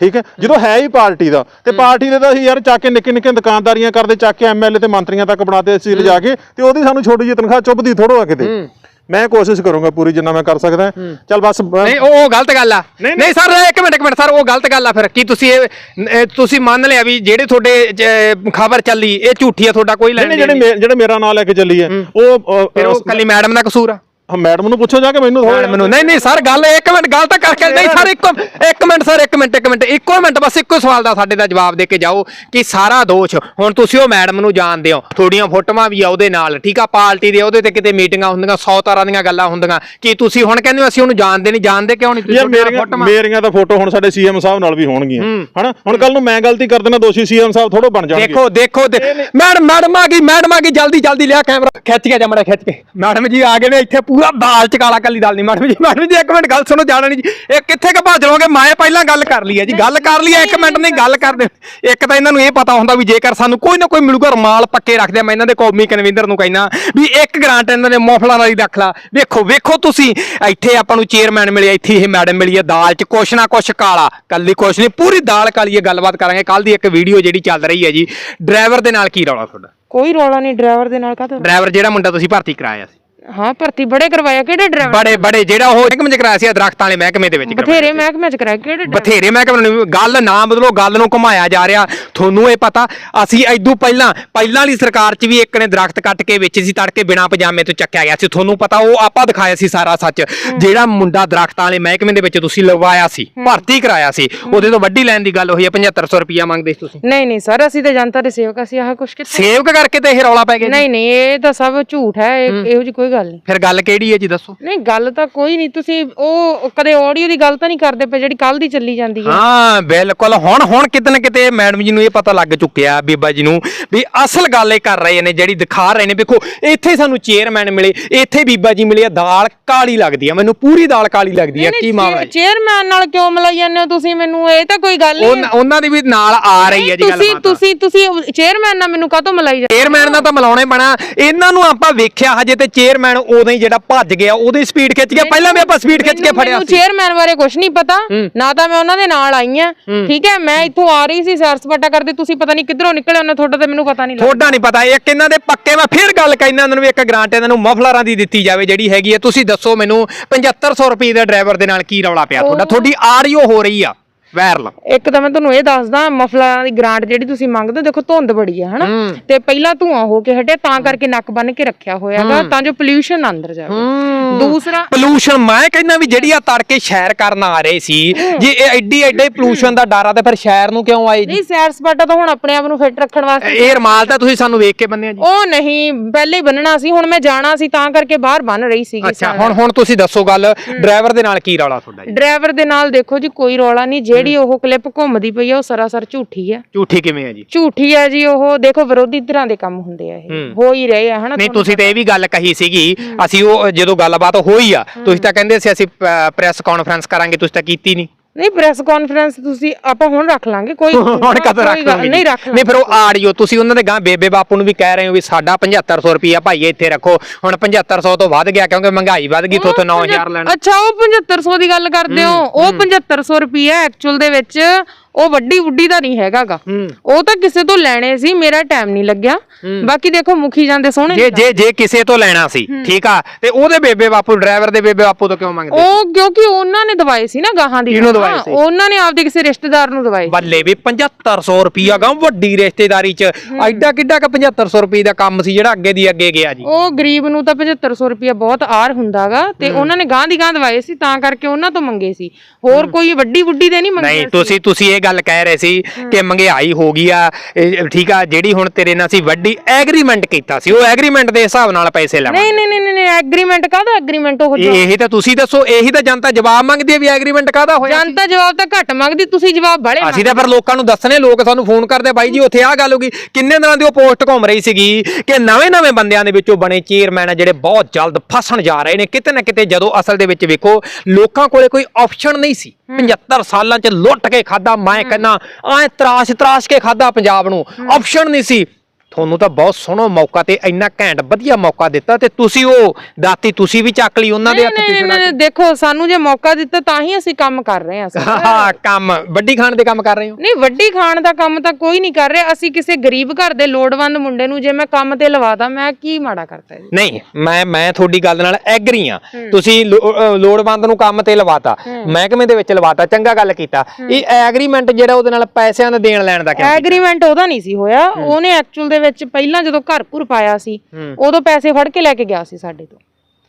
ਠੀਕ ਹੈ? ਜਦੋਂ ਹੈ ਹੀ ਪਾਰਟੀ ਦਾ ਤੇ ਪਾਰਟੀ ਦੇ ਤਾਂ ਅਸੀਂ ਯਾਰ ਚੱਕ ਕੇ ਨਿੱਕੇ ਨਿੱਕੇ ਦੁਕਾਨਦਾਰੀਆਂ ਕਰਦੇ ਚੱਕ ਕੇ ਐਮਐਲਏ ਤੇ ਮੰਤਰੀਆਂ ਤੱਕ ਬਣਾਤੇ ਅਸੀਂ ਲਿਜਾ ਕੇ ਤੇ ਉਹਦੀ ਸਾਨੂੰ ਛੋਟੀ ਜਿਹੀ ਤਨਖਾਹ ਚੁੱਭਦੀ ਥੋੜੋ ਆ ਕਿਤੇ ਮੈਂ ਕੋਸ਼ਿਸ਼ ਕਰੂੰਗਾ ਪੂਰੀ ਜਿੰਨਾ ਮੈਂ ਕਰ ਸਕਦਾ। ਚੱਲ ਬਸ ਨਹੀਂ ਉਹ ਉਹ ਗਲਤ ਗੱਲ ਆ। ਨਹੀਂ ਸਰ ਇੱਕ ਮਿੰਟ ਇੱਕ ਮਿੰਟ ਸਰ ਉਹ ਗਲਤ ਗੱਲ ਆ ਫਿਰ। ਕੀ ਤੁਸੀਂ ਇਹ ਤੁਸੀਂ ਮੰਨ ਲਿਆ ਵੀ ਜਿਹੜੇ ਤੁਹਾਡੇ ਖਬਰ ਚੱਲੀ ਇਹ ਝੂਠੀ ਆ ਤੁਹਾਡਾ ਕੋਈ ਲੈਣ ਨਹੀਂ ਜਿਹੜੇ ਜਿਹੜੇ ਮੇਰਾ ਨਾਂ ਲੈ ਕੇ ਚੱਲੀ ਹੈ ਉਹ ਅ, ਫਿਰ ਉਹ ਕੱਲੀ ਮੈਡਮ ਦਾ ਕਸੂਰ ਆ। ਅ, ਮੈਡਮ ਨੂੰ ਪੁੱਛੋ ਜਾ ਕੇ ਮੈਨੂੰ ਥੋੜਾ ਮੈਨੂੰ ਨਹੀਂ ਨਹੀਂ ਸਰ ਗੱਲ ਇੱਕ ਮਿੰਟ ਗੱਲ ਤਾਂ ਕਰਕੇ ਨਹੀਂ ਸਰ ਇੱਕ ਇੱਕ ਮਿੰਟ ਸਰ ਇੱਕ ਮਿੰਟ ਇੱਕ ਮਿੰਟ ਇੱਕੋ ਮਿੰਟ ਬਸ ਇੱਕੋ ਸਵਾਲ ਦਾ ਸਾਡੇ ਦਾ ਜਵਾਬ ਦੇ ਕੇ ਜਾਓ ਕਿ ਸਾਰਾ ਦੋਸ਼ ਹੁਣ ਤੁਸੀਂ ਉਹ ਮੈਡਮ ਨੂੰ ਜਾਣਦੇ ਹੋ ਥੋੜੀਆਂ ਫੋਟੋਆਂ ਵੀ ਆ ਉਹਦੇ ਨਾਲ ਠੀਕ ਆ ਪਾਰਟੀ ਦੇ ਉਹਦੇ ਤੇ ਕਿਤੇ ਮੀਟਿੰਗਾਂ ਹੁੰਦੀਆਂ 100 ਤਰ੍ਹਾਂ ਦੀਆਂ ਗੱਲਾਂ ਹੁੰਦੀਆਂ ਕੀ ਤੁਸੀਂ ਹੁਣ ਕਹਿੰਦੇ ਹੋ ਅਸੀਂ ਉਹਨੂੰ ਜਾਣਦੇ ਨਹੀਂ ਜਾਣਦੇ ਕਿਉਂ ਨਹੀਂ? ਤੁਸੀਂ ਯਾਰ ਤੁਹਾਡੀਆਂ ਮੇਰੀਆਂ ਫੋਟੋਆਂ- ਮੇਰੀਆਂ ਤਾਂ ਫੋਟੋ ਹੁਣ ਸਾਡੇ ਸੀਐਮ ਸਾਹਿਬ ਨਾਲ ਵੀ ਹੋਣਗੀਆਂ ਹਨਾ? ਹੁਣ ਕੱਲ ਨੂੰ ਮੈਂ ਗਲਤੀ ਕਰ ਦੇਣਾ ਦੋਸ਼ੀ ਸੀਐਮ ਸਾਹਿਬ ਥੋੜੋ ਬਣ ਜਾਣਗੇ। ਦੇਖੋ ਦੇਖੋ ਦੇ- ਮੈਡਮ ਮੈਡਮ ਆ ਗਈ ਮੈਡਮ ਆ ਗਈ ਜਲਦੀ ਜਲਦੀ ਲਿਆ ਕੈਮਰਾ। ਖਿੱਚ ਕੇ ਜਮੜਾ ਖਿੱਚ ਕੇ। ਮੈਡਮ ਜੀ ਆ ਗਏ ਨੇ ਇੱਥੇ ਪੂਰਾ ਦਾਲ ਚ ਕਾਲਾ ਕੱਲੀ ਦਾਲ ਨਹੀਂ ਮੈਡਮ ਜੀ ਮੈਡਮ ਜੀ ਇੱਕ ਮਿੰਟ ਗੱਲ ਸੁਣੋ ਜਾਣਾ ਨਹੀਂ ਜੀ। ਇਹ ਕਿੱਥੇ ਕ ਭੱਜ ਲਓਗੇ ਮੈਂ ਪਹਿਲਾਂ ਗੱਲ ਕਰ ਲਈ ਹੈ ਜੀ। ਗੱਲ ਕਰ ਲਈ ਹੈ ਇੱਕ ਮਿੰਟ ਨਹੀਂ ਗੱਲ ਕਰਦੇ ਇੱਕ ਤਾਂ ਇਹਨਾਂ ਨੂੰ ਇਹ ਪਤਾ ਹੁੰਦਾ ਵੀ ਜੇਕਰ ਸਾਨੂੰ ਕੋਈ ਨਾ ਕੋਈ ਮਿਲੂਗਾ ਰਮਾਲ ਪੱਕੇ ਰੱਖਦੇ ਆ ਮੈਂ ਇਹਨਾਂ ਦੇ ਕੌਮੀ ਕਨਵੀਨਰ ਨੂੰ ਕਹਿਣਾ ਵੀ ਇੱਕ ਗ੍ਰਾਂਟ ਇਹਨਾਂ ਨੇ ਮੋਫਲਾਂ ਵਾਲੀ ਰੱਖ ਲਾ। ਵੇਖੋ ਵੇਖੋ ਤੁਸੀਂ ਇੱਥੇ ਆਪਾਂ ਨੂੰ ਚੇਅਰਮੈਨ ਮਿਲਿਆ ਇੱਥੇ ਇਹ ਮੈਡਮ ਮਿਲੀ ਹੈ ਦਾਲ ਚ ਕੁਛ ਨਾ ਕੁਛ ਕਾਲਾ ਕੱਲੀ ਕੁਛ ਨਹੀਂ ਪੂਰੀ ਦਾਲ ਕਾਲੀ ਹੈ ਗੱਲਬਾਤ ਕਰਾਂਗੇ। ਕੱਲ ਦੀ ਇੱਕ ਵੀਡੀਓ ਜਿਹੜੀ ਚੱਲ ਰਹੀ ਹੈ ਜੀ ਡਰਾਈਵਰ ਦੇ ਨਾਲ ਕੀ ਰੌਲਾ ਤੁਹਾਡਾ? ਕੋਈ ਰੌਲਾ ਨਹੀਂ ਡਰਾਈਵਰ ਦੇ ਨਾਲ ਕਾਹਦਾ? ਡਰਾਈਵਰ ਜਿਹੜਾ ਮੁੰਡਾ ਤੁਸੀਂ ਭਰਤੀ ਕਰਾਇਆ ਸੀ। ਹਾਂ ਭਰਤੀ ਬੜੇ ਕਰਵਾਇਆ ਕਿਹੜੇ ਡਰਾਈਵਰ ਬੜੇ ਬੜੇ ਜਿਹੜਾ ਉਹ ਮਹਿਕਮੇ ਚ ਕਰਾਇਆ ਸੀ ਦਰਖਤਾਂ ਵਾਲੇ ਮਹਿਕਮੇ ਦੇ ਵਿੱਚ ਬਥੇਰੇ ਮਹਿਕਮੇ ਚ ਕਰਾਇਆ ਕਿਹੜੇ driver? ਬਥੇਰੇ ਮਹਿਕਮੇ ਨੂੰ ਗੱਲ ਨਾ ਬਦਲੋ ਗੱਲ ਨੂੰ ਘੁਮਾਇਆ ਜਾ ਰਿਹਾ। ਤੁਹਾਨੂੰ ਇਹ ਪਤਾ ਅਸੀਂ ਐਦੂ ਪਹਿਲਾਂ ਪਹਿਲਾਂ ਵਾਲੀ ਸਰਕਾਰ 'ਚ ਵੀ ਇੱਕ ਨੇ ਦਰਖਤ ਕੱਟ ਕੇ ਵਿੱਚ ਸੀ ਤੜਕੇ ਬਿਨਾ ਪਜਾਮੇ ਤੋਂ ਚੱਕਿਆ ਗਿਆ ਸੀ। ਤੁਹਾਨੂੰ ਪਤਾ ਉਹ ਆਪਾਂ ਦਿਖਾਇਆ ਸੀ ਸਾਰਾ ਸੱਚ। ਜਿਹੜਾ ਮੁੰਡਾ ਦਰਖਤਾਂ ਵਾਲੇ ਮਹਿਕਮੇ ਦੇ ਵਿੱਚ ਤੁਸੀਂ ਲਵਾਇਆ ਸੀ ਭਰਤੀ ਕਰਾਇਆ ਸੀ ਉਹਦੇ ਤੋਂ ਵੱਡੀ ਲੈਣ ਦੀ ਗੱਲ ਹੋਈ ਹੈ 7500 ਰੁਪਇਆ ਮੰਗਦੇ ਸੀ ਤੁਸੀਂ। ਨਹੀਂ ਨਹੀਂ ਸਰ ਅਸੀਂ ਤਾਂ ਜਨਤਾ ਦੇ ਸੇਵਕ ਅਸੀਂ ਆਹ ਕੁਛ ਕਿੱਥੇ ਸੇਵਕ ਕਰਕੇ ਤੇ ਇਹ ਰੌਲਾ ਪੈ ਗਿਆ ਜੀ। ਨਹੀਂ ਨਹੀਂ ਇਹ ਤਾਂ ਸਭ ਝੂਠ ਹੈ ਇਹ- ਇਹੋ ਜੀ ਕੋਈ ਗੱਲ ਨਹੀਂ ਫਿਰ ਗੱਲ ਕਿਹੜੀ ਹੈ ਜੀ ਦੱਸੋ। ਨਹੀਂ ਗੱਲ ਤਾਂ ਕੋਈ ਨਹੀਂ ਤੁਸੀਂ ਉਹ ਕਦੇ ਆਡੀਓ ਦੀ ਗੱਲ ਤਾਂ ਨਹੀਂ ਕਰਦੇ ਪਏ ਜਿਹੜੀ ਕੱਲ ਦੀ ਚੱਲੀ ਜਾਂਦੀ ਹੈ। ਹਾਂ ਬਿਲਕੁਲ। ਹੁਣ ਹੁਣ ਕਿਤੇ ਨਾ ਕਿਤੇ ਮੈਡਮ ਜੀ ਨੂੰ ਇਹ ਪਤਾ ਲੱਗ ਚੁੱਕਿਆ ਬੀਬਾ ਜੀ ਨੂੰ ਵੀ ਅਸਲ ਗੱਲ ਇਹ ਕਰ ਰਹੇ ਨੇ ਜਿਹੜੀ ਦਿਖਾ ਰਹੇ ਨੇ। ਵੇਖੋ ਇੱਥੇ ਸਾਨੂੰ ਚੇਅਰਮੈਨ ਮਿਲੇ ਇੱਥੇ ਬੀਬਾ ਜੀ ਮਿਲੇ ਆ, ਦਾਲ ਕਾਲੀ ਲੱਗਦੀ ਆ। ਮੈਨੂੰ ਪੂਰੀ ਦਾਲ ਕਾਲੀ ਲੱਗਦੀ ਆ ਕੀ ਮਾਮਲਾ ਹੈ? ਚੇਅਰਮੈਨ ਨਾਲ ਕਿਉਂ ਮਿਲਾਈ ਜਾਂਦੇ ਹੋ ਤੁਸੀਂ? ਮੈਨੂੰ ਇਹ ਤਾਂ ਕੋਈ ਗੱਲ ਨਹੀਂ ਉਹਨਾਂ- ਉਹਨਾਂ ਦੀ ਵੀ ਨਾਲ ਆ ਰਹੀ ਹੈ ਜੀ ਤੁਸੀਂ ਗੱਲ ਤੁਸੀਂ ਤੁਸੀਂ ਚੇਅਰਮੈਨ ਨਾਲ ਮੈਨੂੰ ਕਾਹਤੋਂ ਮਿਲਾਈ ਜਾਂਦੇ ਚੇਅਰਮੈਨ ਦਾ ਤਾਂ ਮਿਲਾਉਣੇ ਬਣਾ ਇਹਨਾਂ ਨੂੰ ਆਪਾਂ ਵੇਖਿਆ ਹਜੇ ਤੇ ਚੇਅਰਮੈਨ ਉਦੋਂ ਹੀ ਜਿਹੜਾ ਭੱਜ ਗਿਆ ਉਹਦੀ ਸਪੀਡ ਖਿੱਚ ਗਿਆ। ਪਹਿਲਾਂ ਵੀ ਆਪਾਂ ਸਪੀਡ ਖਿੱਚ ਕੇ ਫੜਿਆ ਮੈਨੂੰ ਸੀ। ਚੇਅਰਮੈਨ ਬਾਰੇ ਕੁਝ ਨਹੀਂ ਪਤਾ। ਨਾ ਤਾਂ ਮੈਂ ਉਹਨਾਂ ਦੇ ਨਾਲ ਆਈ ਆ। ਠੀਕ ਹੈ ਮੈਂ ਇੱਥੋਂ ਆ ਰਹੀ ਸੀ ਸੈਰ ਸਪਾਟਾ ਕਰਦੇ ਤੁਸੀਂ ਪਤਾ ਨਹੀਂ ਕਿੱਧਰੋਂ ਨਿਕਲੇ ਉਹਨਾਂ ਤੁਹਾਡਾ ਤੇ ਮੈਨੂੰ ਪਤਾ ਨਹੀਂ ਥੋੜਾ ਨਹੀਂ ਪਤਾ ਇੱਕ ਇਹਨਾਂ ਦੇ ਪੱਕੇ ਮੈਂ ਫਿਰ ਗੱਲ ਕਹਿੰਦਾ ਇਹਨਾਂ ਨੂੰ ਵੀ ਇੱਕ ਗ੍ਰਾਂਟ ਇਹਨਾਂ ਨੂੰ ਮਫਲਰਾਂ ਦੀ ਦਿੱਤੀ ਜਾਵੇ ਜਿਹੜੀ ਹੈਗੀ ਹੈ ਤੁਸੀਂ ਦੱਸੋ ਮੈਨੂੰ 7500 ਰੁਪਏ ਦੇ ਡਰਾਈਵਰ ਦੇ ਨਾਲ ਕੀ ਰੌਲਾ ਪਿਆ ਤੁਹਾਡਾ। ਤੁਹਾਡੀ ਆਡੀਓ ਹੋ ਰਹੀ ਆ। ਵਾਇਰਲ ਇੱਕ ਤਾਂ ਮੈਂ ਤੁਹਾਨੂੰ ਇਹ ਦੱਸਦਾ ਮਫਲਰਾਂ ਦੀ ਗ੍ਰਾਂਟ ਜਿਹੜੀ ਤੁਸੀਂ ਮੰਗਦੇ ਹੋ ਦੇਖੋ ਧੁੰਦ ਬੜੀ ਹੈ ਹਨਾ? ਤੇ ਪਹਿਲਾਂ ਧੂਆਂ ਹੋ ਕੇ ਹਟਿਆ ਤਾਂ ਕਰਕੇ ਨੱਕ ਬੰਨ ਕੇ ਰੱਖਿਆ ਹੋਇਆਗਾ ਤਾਂ ਜੋ ਪੋਲਿਊਸ਼ਨ ਅੰਦਰ ਜਾਵੇ। ਦੂਸਰਾ ਪੋਲੂਸ਼ਨ ਮੈਂ ਕਹਿੰਦਾ ਵੀ ਜਿਹੜੀ ਆ ਤੜਕੇ ਸ਼ਹਿਰ ਕਰਨ ਆ ਰਹੇ ਸੀ ਜੇ ਇਹ ਐਡੀ ਐਡੇ ਪੋਲੂਸ਼ਨ ਦਾ ਡਰ ਆ ਤੇ ਫਿਰ ਸ਼ਹਿਰ ਨੂੰ ਕਿਉਂ ਆਏ ਜੀ? ਨਹੀਂ ਸੈਰ ਸਪਾਟਾ ਤਾਂ ਹੁਣ ਆਪਣੇ ਆਪ ਨੂੰ ਫਿੱਟ ਰੱਖਣ ਵਾਸਤੇ ਇਹ ਰਮਾਲ ਤਾਂ ਤੁਸੀਂ ਸਾਨੂੰ ਵੇਖ ਕੇ ਬੰਨਿਆ ਜੀ। ਉਹ ਨਹੀਂ ਪਹਿਲੇ ਹੀ ਬੰਨਣਾ ਸੀ ਹੁਣ ਮੈਂ ਜਾਣਾ ਸੀ ਤਾਂ ਕਰਕੇ ਬਾਹਰ ਬੰਨ ਰਹੀ ਸੀਗੀ ਅੱਛਾ ਹੁਣ ਹੁਣ ਤੁਸੀਂ ਦੱਸੋ ਗੱਲ ਡਰਾਈਵਰ ਦੇ ਨਾਲ ਕੀ ਰੌਲਾ ਤੁਹਾਡਾ ਜੀ? ਡਰਾਈਵਰ ਦੇ ਨਾਲ ਦੇਖੋ ਜੀ ਕੋਈ ਰੌਲਾ ਨਹੀਂ ਜਿਹੜੀ ਉਹ ਕਲਿੱਪ ਘੁੰਮਦੀ ਪਈ ਆ ਉਹ ਸਰਾਸਰ ਝੂਠੀ ਆ। ਝੂਠੀ ਕਿਵੇਂ ਆ ਜੀ? ਝੂਠੀ ਆ ਜੀ ਉਹ ਦੇਖੋ ਵਿਰੋਧੀ ਧਿਰਾਂ ਦੇ ਕੰਮ ਹੁੰਦੇ ਆ ਇਹ। ਹੋ। ਹੀ ਰਹੇ ਆ ਹਨਾ ਨਹੀਂ ਤੁਸੀਂ ਤੇ ਇਹ ਵੀ ਗੱਲ ਕਹੀ ਸੀਗੀ ਅਸੀਂ ਉਹ ਜਦੋਂ ਗੱਲਬਾਤ ਹੋਈ ਆ ਤੁਸੀਂ ਤਾਂ ਕਹਿੰਦੇ ਸੀ ਅਸੀਂ ਪ੍ਰੈਸ ਕਾਨਫਰੰਸ ਕਰਾਂਗੇ ਤੁਸੀਂ ਤਾਂ ਕੀਤੀ ਨਹੀਂ ਨਹੀਂ ਪ੍ਰੈਸ ਕਾਨਫਰੰਸ ਤੁਸੀਂ ਆਪਾਂ ਹੁਣ ਰੱਖ ਲਾਂਗੇ ਕੋਈ [LAUGHS] ਹੁਣ ਕਦੋਂ ਕੋਈ ਰੱਖ ਗੱਲ- ਲਓਗੇ ਨਹੀਂ ਜੀ? ਰੱਖ ਨਹੀਂ ਫਿਰ ਉਹ ਆੜੀਓ ਤੁਸੀਂ ਉਹਨਾਂ ਦੇ ਗਾਂ ਬੇਬੇ ਬਾਪੂ ਨੂੰ ਵੀ ਕਹਿ ਰਹੇ ਹੋ ਵੀ ਸਾਡਾ 7500 ਰੁਪਿਆ ਭਾਈ ਇੱਥੇ ਰੱਖੋ। ਹੁਣ 7500 ਤੋਂ ਵੱਧ ਗਿਆ ਕਿਉਂਕਿ ਮਹਿੰਗਾਈ ਵੱਧ ਗਈ ਤੋਂ 9000 ਲੈਣਾ। ਅੱਛਾ ਉਹ 7500 ਦੀ ਗੱਲ ਕਰਦੇ ਹੋ ਉਹ 7500 ਰੁਪਏ ਐਕਚੁਅਲ ਦੇ ਵਿੱਚ ਉਹ ਵੱਡੀ ਉੱਡੀ ਦਾ ਨਹੀਂ ਹੈਗਾਗਾ। ਉਹ ਤਾਂ ਕਿਸੇ ਤੋਂ ਲੈਣੇ ਸੀ ਮੇਰਾ ਟਾਈਮ ਨਹੀਂ ਲੱਗਿਆ। ਬਾਕੀ ਦੇਖੋ ਮੁਖੀ ਜਾਂਦੇ ਸੋਹਣੇ ਜੇ ਜੇ ਜੇ ਕਿਸੇ ਤੋਂ ਲੈਣਾ ਸੀ ਠੀਕ ਆ ਤੇ ਉਹਦੇ ਬੇਬੇ ਬਾਪੂ ਡਰਾਈਵਰ ਦੇ ਬੇਬੇ ਬਾਪੂ ਤੋਂ ਕਿਉਂ ਮੰਗਦੇ ਉਹ ਕਿਉਂਕਿ ਉਹਨਾਂ ਨੇ ਦਵਾਏ ਸੀ ਨਾ ਗਾਹਾਂ ਦੀ। ਸੀ? ਉਹਨਾਂ ਨੇ ਆਪਦੇ ਕਿਸੇ ਰਿਸ਼ਤੇਦਾਰ ਨੂੰ ਦਵਾਏ ਬੱਲੇ ਵੀ 7500 ਰੁਪਿਆ ਗਾ ਵੱਡੀ ਰਿਸ਼ਤੇਦਾਰੀ ਚ। ਐਡਾ ਕਿੱਡਾ ਕ 7500 ਰੁਪਏ ਦਾ ਕੰਮ ਸੀ ਜਿਹੜਾ ਅੱਗੇ ਦੀ ਅੱਗੇ ਗਿਆ ਜੀ। ਉਹ ਗਰੀਬ ਨੂੰ ਤਾਂ 7500 ਰੁਪਇਆ ਬਹੁਤ ਆਰ ਹੁੰਦਾਗਾ ਤੇ ਉਹਨਾਂ ਨੇ ਗਾਂ ਦੀ ਗਾਂ ਦਵਾਏ ਸੀ ਤਾਂ ਕਰਕੇ ਉਹਨਾਂ ਤੋਂ ਮੰਗੇ ਸੀ। ਹੋਰ ਕੋਈ ਵੱਡੀ ਵੱਡੀ ਦੇ ਨਹੀਂ ਮੰਗੇ ਨਹੀਂ ਤੁਸੀਂ ਤੁਸੀਂ ਇਹ ਗੱਲ ਕਹਿ ਰਹੇ ਸੀ ਕਿ ਮਹਿੰਗਾਈ ਹੋ ਗਈ ਆ ਇਹ ਠੀਕ ਆ ਜਿਹੜੀ ਹੁਣ ਤੇਰੇ ਨਾਲ ਸੀ ਵੱਡੀ ਐਗਰੀਮੈਂਟ ਕੀਤਾ ਸੀ ਉਹ ਐਗਰੀਮੈਂਟ ਦੇ ਹਿਸਾਬ ਨਾਲ ਪੈਸੇ ਲੈਣਾ ਨਹੀਂ ਨਹੀਂ ਨਹੀਂ ਨਹੀਂ ਐਗਰੀਮੈਂਟ ਕਾਹਦਾ ਐਗਰੀਮੈਂਟ ਉਹ ਇਹ ਇਹੀ ਤਾਂ ਤੁਸੀਂ ਦੱਸੋ ਇਹੀ ਤਾਂ ਜਨਤਾ ਜਵਾਬ ਮੰਗਦੀ ਹੈ ਵੀ ਐਗਰੀਮੈਂਟ ਕਾਹਦਾ ਹੋਇਆ ਜਨਤਾ ਜਵਾਬ ਤਾਂ ਘੱਟ ਮੰਗਦੀ ਤੁਸੀਂ ਜਵਾਬ ਬੜੇ ਅਸੀਂ ਤਾਂ ਫਿਰ ਲੋਕਾਂ ਨੂੰ ਦੱਸਣੇ ਲੋਕ ਸਾਨੂੰ ਫੋਨ ਕਰਦੇ ਬਾਈ ਜੀ ਉੱਥੇ ਆਹ ਗੱਲ ਹੋ ਗਈ ਕਿੰਨੇ ਦਿਨਾਂ ਦੀ ਉਹ ਪੋਸਟ ਘੁੰਮ ਰਹੀ ਸੀਗੀ ਕਿ ਨਵੇਂ ਨਵੇਂ ਬੰਦਿਆਂ ਦੇ ਵਿੱਚੋਂ ਬਣੇ ਚੇਅਰਮੈਨ ਆ ਜਿਹੜੇ ਬਹੁਤ ਜਲਦ ਫਸਣ ਜਾ ਰਹੇ ਨੇ ਕਿਤੇ ਨਾ ਕਿਤੇ ਜਦੋਂ ਅਸਲ ਦੇ ਵਿੱਚ ਵੇਖੋ ਲੋਕਾਂ ਕੋਲੇ ਕੋਈ ਆਪਸ਼ਨ ਨਹੀਂ ਸੀ। 75 ਸਾਲਾਂ ਚ ਲੁੱਟ ਕੇ ਖਾਦਾ ਮੈਂ ਕਹਿੰਦਾ ਐ ਤਰਾਸ਼ ਤਰਾਸ਼ ਕੇ ਖਾਦਾ ਪੰਜਾਬ ਨੂੰ। ਆਪਸ਼ਨ ਨਹੀਂ ਸੀ। ਤੁਹਾਨੂੰ ਤਾਂ ਬਹੁਤ ਸੋਹਣਾ ਮੌਕਾ ਤੇ ਇੰਨਾ ਘੈਂਟ ਵਧੀਆ ਮੌਕਾ ਦਿੱਤਾ ਤੇ ਤੁਸੀਂ ਉਹ ਦਾਤੀ ਤੁਸੀਂ ਵੀ ਚੱਕ ਲਈ ਉਹਨਾਂ ਦੇ ਹੱਥ ਨਹੀਂ, ਨਹੀਂ, ਨਹੀਂ, ਦੇਖੋ ਸਾਨੂੰ ਜੇ ਮੌਕਾ ਦਿੱਤਾ ਤਾਂ ਹੀ ਅਸੀਂ ਕੰਮ ਕਰ ਰਹੇ ਹਾਂ ਸਰ ਹਾਂ ਕੰਮ ਵੱਡੀ ਖਾਣ ਦੇ ਕੰਮ ਕਰ ਰਹੇ ਹੋ? ਨਹੀਂ ਵੱਡੀ ਖਾਣ ਦਾ ਕੰਮ ਤਾਂ ਕੋਈ ਨਹੀਂ ਕਰ ਰਿਹਾ। ਅਸੀਂ ਕਿਸੇ ਗਰੀਬ ਘਰ ਦੇ ਲੋੜਵੰਦ ਮੁੰਡੇ ਨੂੰ ਜੇ ਮੈਂ ਕੰਮ ਤੇ ਲਵਾਦਾ ਮੈਂ ਕੀ ਮਾੜਾ ਕਰਤਾ ਜੀ ਨਹੀਂ ਮੈਂ ਮੈਂ ਤੁਹਾਡੀ ਗੱਲ ਨਾਲ ਐਗਰੀ ਆ ਤੁਸੀਂ ਲੋ- ਅਹ ਲੋੜਵੰਦ ਨੂੰ ਕੰਮ ਤੇ ਲਵਾਤਾ। ਮਹਿਕਮੇ ਦੇ ਵਿੱਚ ਲਵਾਤਾ ਚੰਗਾ ਗੱਲ ਕੀਤਾ। ਇਹ ਐਗਰੀਮੈਂਟ ਜਿਹੜਾ ਉਹਦੇ ਨਾਲ ਪੈਸਿਆਂ ਦਾ ਦੇਣ ਲੈਣ ਦਾ ਕਿਉਂ? ਐਗਰੀਮੈਂਟ ਉਹਦਾ ਨਹੀਂ ਸੀ ਹੋਇਆ। ਉਹਨੇ ਐਕਚੁਅਲ ਦੇ ਵਿੱਚ ਪਹਿਲਾਂ ਜਦੋਂ ਘਰ ਘੁਰ ਪਾਇਆ ਸੀ ਉਦੋਂ ਪੈਸੇ ਫੜ ਕੇ ਲੈ ਕੇ ਗਿਆ ਸੀ ਸਾਡੇ ਤੋਂ।